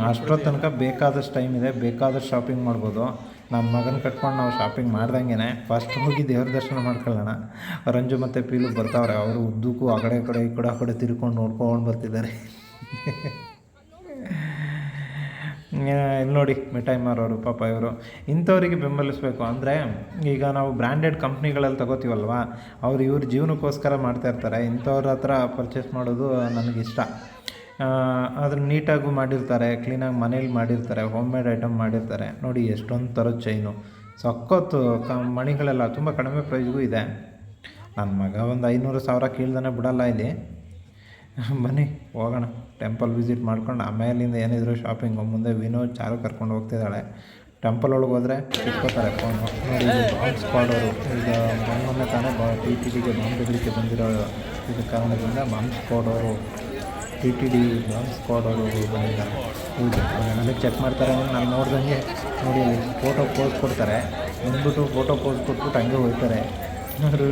ಅಷ್ಟೊತ್ತು ತನಕ ಬೇಕಾದಷ್ಟು ಟೈಮ್ ಇದೆ. ಬೇಕಾದಷ್ಟು ಶಾಪಿಂಗ್ ಮಾಡ್ಬೋದು. ನಮ್ಮ ಮಗನ ಕಟ್ಕೊಂಡು ನಾವು ಶಾಪಿಂಗ್ ಮಾಡ್ದಂಗೆ ಫಸ್ಟ್ ಹೋಗಿ ದೇವ್ರ ದರ್ಶನ ಮಾಡ್ಕೊಳ್ಳೋಣ. ರಂಜು ಮತ್ತು ಪೀಲು ಬರ್ತಾವ್ರೆ. ಅವರು ಉದ್ದಕ್ಕೂ ಆ ಕಡೆ, ಈ ಕಡೆ ಈ ಕಡೆ, ಆ ಕಡೆ ತಿರ್ಕೊಂಡು ನೋಡ್ಕೊಂಡು ಬರ್ತಿದ್ದಾರೆ. ಇಲ್ಲಿ ನೋಡಿ ಮಿಠಾಯಿ ಮಾರೋರು ಪಾಪ ಇವರು. ಇಂಥವರಿಗೆ ಬೆಂಬಲಿಸಬೇಕು ಅಂದರೆ, ಈಗ ನಾವು ಬ್ರ್ಯಾಂಡೆಡ್ ಕಂಪ್ನಿಗಳಲ್ಲಿ ತಗೋತೀವಲ್ವ, ಅವ್ರು ಇವ್ರ ಜೀವನಕ್ಕೋಸ್ಕರ ಮಾಡ್ತಾ ಇರ್ತಾರೆ. ಇಂಥವ್ರ ಹತ್ರ ಪರ್ಚೇಸ್ ಮಾಡೋದು ನನಗಿಷ್ಟ ಅದನ್ನು ನೀಟಾಗೂ ಮಾಡಿರ್ತಾರೆ ಕ್ಲೀನಾಗಿ ಮನೇಲಿ ಮಾಡಿರ್ತಾರೆ ಹೋಮ್ ಮೇಡ್ ಐಟಮ್ ಮಾಡಿರ್ತಾರೆ. ನೋಡಿ ಎಷ್ಟೊಂದು ಥರದ ಚೈನು ಸಖತ್ತು ಕ, ಮಣಿಗಳೆಲ್ಲ ತುಂಬ ಕಡಿಮೆ ಪ್ರೈಸ್ಗೂ ಇದೆ. ನನ್ನ ಮಗ ಒಂದು ಐನೂರು ಸಾವಿರ ಕೀಳ್ದಾನೆ ಬಿಡಲ್ಲ ಇಲ್ಲಿ. ಬನ್ನಿ, ಹೋಗೋಣ. ಟೆಂಪಲ್ ವಿಸಿಟ್ ಮಾಡ್ಕೊಂಡು ಆಮೇಲಿಂದ ಏನಿದ್ರು ಶಾಪಿಂಗ್ ಮುಂದೆ ವಿನೋದ್ ಚಾರು ಕರ್ಕೊಂಡು ಹೋಗ್ತಿದ್ದಾಳೆ. ಟೆಂಪಲ್ ಒಳಗೆ ಹೋದರೆ ಇಟ್ಕೋತಾರೆ ಫೋನು ನೋಡಿ ಬಾಂಬ್ ಸ್ಕ್ವಾಡ್ ಅವರು. ಈಗ ಮೊನ್ನೆ ತಾನೇ ಬಾ ಟಿ ಟಿ ಡಿಗೆ ಬಾಂಬ್ ಬಿಡಲಿಕ್ಕೆ ಬಂದಿರೋ ಇದ ಕಾರಣದಿಂದ bomb squad T T D bomb squad ಅವರು ಬಂದಿದ್ದಾರೆ. ಹೌದು ನನಗೆ ಚೆಕ್ ಮಾಡ್ತಾರೆ ಅಂದರೆ ನಾನು ನೋಡ್ದಂಗೆ ನೋಡಿ ಫೋಟೋ ಪೋಸ್ ಕೊಡ್ತಾರೆ. ಬಂದ್ಬಿಟ್ಟು ಫೋಟೋ ಪೋಸ್ ಕೊಟ್ಬಿಟ್ಟು ಹಂಗೆ ಹೋಗ್ತಾರೆ. ಅದು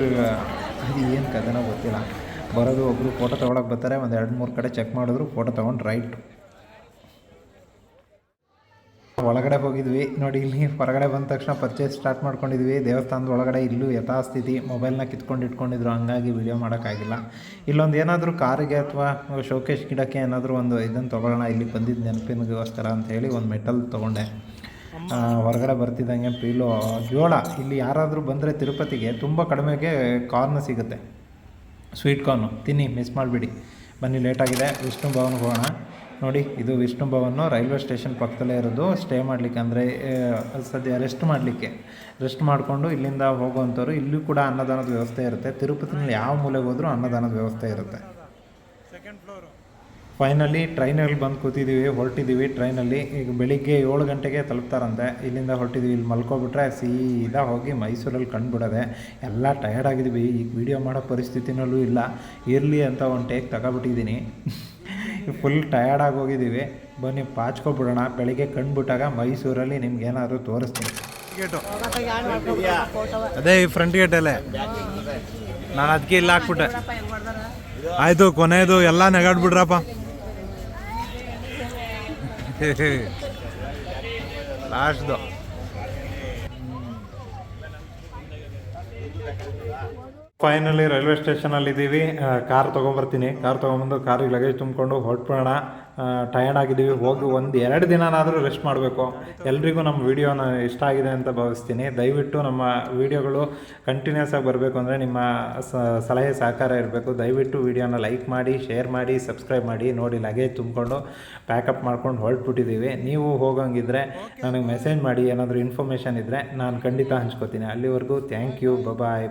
ಏನು ಕಥೆನೋ ಗೊತ್ತಿಲ್ಲ. ಬರೋದು ಒಬ್ಬರು ಫೋಟೋ ತೊಗೊಳಕ್ಕೆ ಬರ್ತಾರೆ, ಒಂದು ಎರಡು ಮೂರು ಕಡೆ ಚೆಕ್ ಮಾಡಿದ್ರು ಫೋಟೋ ತೊಗೊಂಡು ರೈಟ್ ಒಳಗಡೆ ಹೋಗಿದ್ವಿ. ನೋಡಿ, ಇಲ್ಲಿ ಹೊರಗಡೆ ಬಂದ ತಕ್ಷಣ ಪರ್ಚೇಸ್ ಸ್ಟಾರ್ಟ್ ಮಾಡ್ಕೊಂಡಿದ್ವಿ. ದೇವಸ್ಥಾನದ ಒಳಗಡೆ ಇಲ್ಲೂ ಯಥಾಸ್ಥಿತಿ ಮೊಬೈಲ್ನ ಕಿತ್ಕೊಂಡು ಇಟ್ಕೊಂಡಿದ್ರು. ಹಂಗಾಗಿ ವಿಡಿಯೋ ಮಾಡೋಕ್ಕಾಗಿಲ್ಲ ಇಲ್ಲೊಂದು ಏನಾದರೂ ಕಾರಿಗೆ ಅಥವಾ ಶೋಕೇಶ್ ಗಿಡಕ್ಕೆ ಏನಾದರೂ ಒಂದು ಇದನ್ನು ತೊಗೊಳ್ಳೋಣ, ಇಲ್ಲಿ ಬಂದಿದ್ದು ನೆನಪಿನಗೋಸ್ಕರ ಅಂತ ಹೇಳಿ ಒಂದು ಮೆಟಲ್ ತೊಗೊಂಡೆ. ಹೊರಗಡೆ ಬರ್ತಿದ್ದಂಗೆ ಪೀಲು ಜೋಳ. ಇಲ್ಲಿ ಯಾರಾದರೂ ಬಂದರೆ ತಿರುಪತಿಗೆ, ತುಂಬ ಕಡಿಮೆಗೆ ಕಾರ್ನ ಸಿಗುತ್ತೆ. Sweet corn. ತಿನ್ನಿ ಮಿಸ್ ಮಾಡಿಬಿಡಿ. ಬನ್ನಿ, ಲೇಟಾಗಿದೆ. ವಿಷ್ಣು ಭವನ್ಗೆ ಹೋಗೋಣ. ನೋಡಿ, ಇದು ವಿಷ್ಣು ಭವನ್ನು ರೈಲ್ವೆ ಸ್ಟೇಷನ್ ಪಕ್ಕದಲ್ಲೇ ಇರೋದು. ಸ್ಟೇ ಮಾಡಲಿಕ್ಕೆ ಅಂದರೆ ಸದ್ಯ ರೆಸ್ಟ್ ಮಾಡಲಿಕ್ಕೆ. ರೆಸ್ಟ್ ಮಾಡಿಕೊಂಡು ಇಲ್ಲಿಂದ ಹೋಗುವಂಥವ್ರು, ಇಲ್ಲೂ ಕೂಡ ಅನ್ನದಾನದ ವ್ಯವಸ್ಥೆ ಇರುತ್ತೆ. ತಿರುಪತಿನಲ್ಲಿ ಯಾವ ಮೂಲೆಗೆ ಹೋದರೂ ಅನ್ನದಾನದ ವ್ಯವಸ್ಥೆ ಇರುತ್ತೆ. ಫೈನಲಿ ಟ್ರೈನಲ್ಲಿ ಬಂದು ಕೂತಿದ್ದೀವಿ ಹೊರಟಿದ್ದೀವಿ ಟ್ರೈನಲ್ಲಿ ಈಗ ಬೆಳಿಗ್ಗೆ ಏಳು ಗಂಟೆಗೆ ತಲುಪ್ತಾರಂತೆ. ಇಲ್ಲಿಂದ ಹೊರಟಿದ್ದೀವಿ ಇಲ್ಲಿ ಮಲ್ಕೊಬಿಟ್ರೆ ಸೀದಾ ಹೋಗಿ ಮೈಸೂರಲ್ಲಿ ಕಂಡುಬಿಡೋದೆ. ಎಲ್ಲ ಟಯರ್ಡ್ ಆಗಿದ್ದೀವಿ ಈಗ ವೀಡಿಯೋ ಮಾಡೋ ಪರಿಸ್ಥಿತಿನಲ್ಲೂ ಇಲ್ಲ. ಇರಲಿ ಅಂತ ಒಂದು ಟೇಕ್ ತಗೊಬಿಟ್ಟಿದ್ದೀನಿ. ಫುಲ್ ಟಯರ್ಡ್ ಆಗಿ ಹೋಗಿದ್ದೀವಿ ಬನ್ನಿ, ಪಾಚ್ಕೊಬಿಡೋಣ. ಬೆಳಿಗ್ಗೆ ಕಂಡುಬಿಟ್ಟಾಗ ಮೈಸೂರಲ್ಲಿ ನಿಮ್ಗೆ ಏನಾದರೂ ತೋರಿಸ್ತೀನಿ. ಅದೇ ಈ ಫ್ರಂಟ್ ಗೇಟಲ್ಲೇ ನಾನು ಅದಕ್ಕೆ ಇಲ್ಲ ಹಾಕ್ಬಿಟ್ಟೆ. ಆಯಿತು ಕೊನೆಯದು ಎಲ್ಲ ನೆಗಾಡ್ಬಿಡ್ರಪ್ಪ. ಲಾಸ್ಟ್ದು ಫೈನಲಿ ರೈಲ್ವೆ ಸ್ಟೇಷನಲ್ಲಿ ಇದ್ದೀವಿ ಕಾರ್ ತೊಗೊಂಬರ್ತೀನಿ. ಕಾರ್ ತೊಗೊಂಬಂದು ಕಾರಿಗೆ ಲಗೇಜ್ ತುಂಬಿಕೊಂಡು ಹೊರಟ್ಬಿಡೋಣ. ಟಯರ್ಡ್ ಆಗಿದ್ದೀವಿ, ಹೋಗಿ ಒಂದು ಎರಡು ದಿನನಾದರೂ ರೆಸ್ಟ್ ಮಾಡಬೇಕು. ಎಲ್ರಿಗೂ ನಮ್ಮ ವಿಡಿಯೋನ ಇಷ್ಟ ಆಗಿದೆ ಅಂತ ಭಾವಿಸ್ತೀನಿ. ದಯವಿಟ್ಟು ನಮ್ಮ ವಿಡಿಯೋಗಳು ಕಂಟಿನ್ಯೂಸ್ ಆಗಿ ಬರಬೇಕು ಅಂದರೆ ನಿಮ್ಮ ಸಲಹೆ ಸಹಕಾರ ಇರಬೇಕು. ದಯವಿಟ್ಟು ವಿಡಿಯೋನ ಲೈಕ್ ಮಾಡಿ ಶೇರ್ ಮಾಡಿ ಸಬ್ಸ್ಕ್ರೈಬ್ ಮಾಡಿ, ನೋಡಿ ಲಗೇಜ್ ತುಂಬಿಕೊಂಡು ಪ್ಯಾಕಪ್ ಮಾಡ್ಕೊಂಡು ಹೊರಟ್ಬಿಟ್ಟಿದ್ದೀವಿ. ನೀವು ಹೋಗೋಂಗಿದ್ರೆ ನನಗೆ ಮೆಸೇಜ್ ಮಾಡಿ, ಏನಾದರೂ ಇನ್ಫಾರ್ಮೇಷನ್ ಇದ್ದರೆ ನಾನು ಖಂಡಿತ ಹಂಚ್ಕೋತೀನಿ. ಅಲ್ಲಿವರೆಗೂ ಥ್ಯಾಂಕ್ ಯು ಬಾಯ್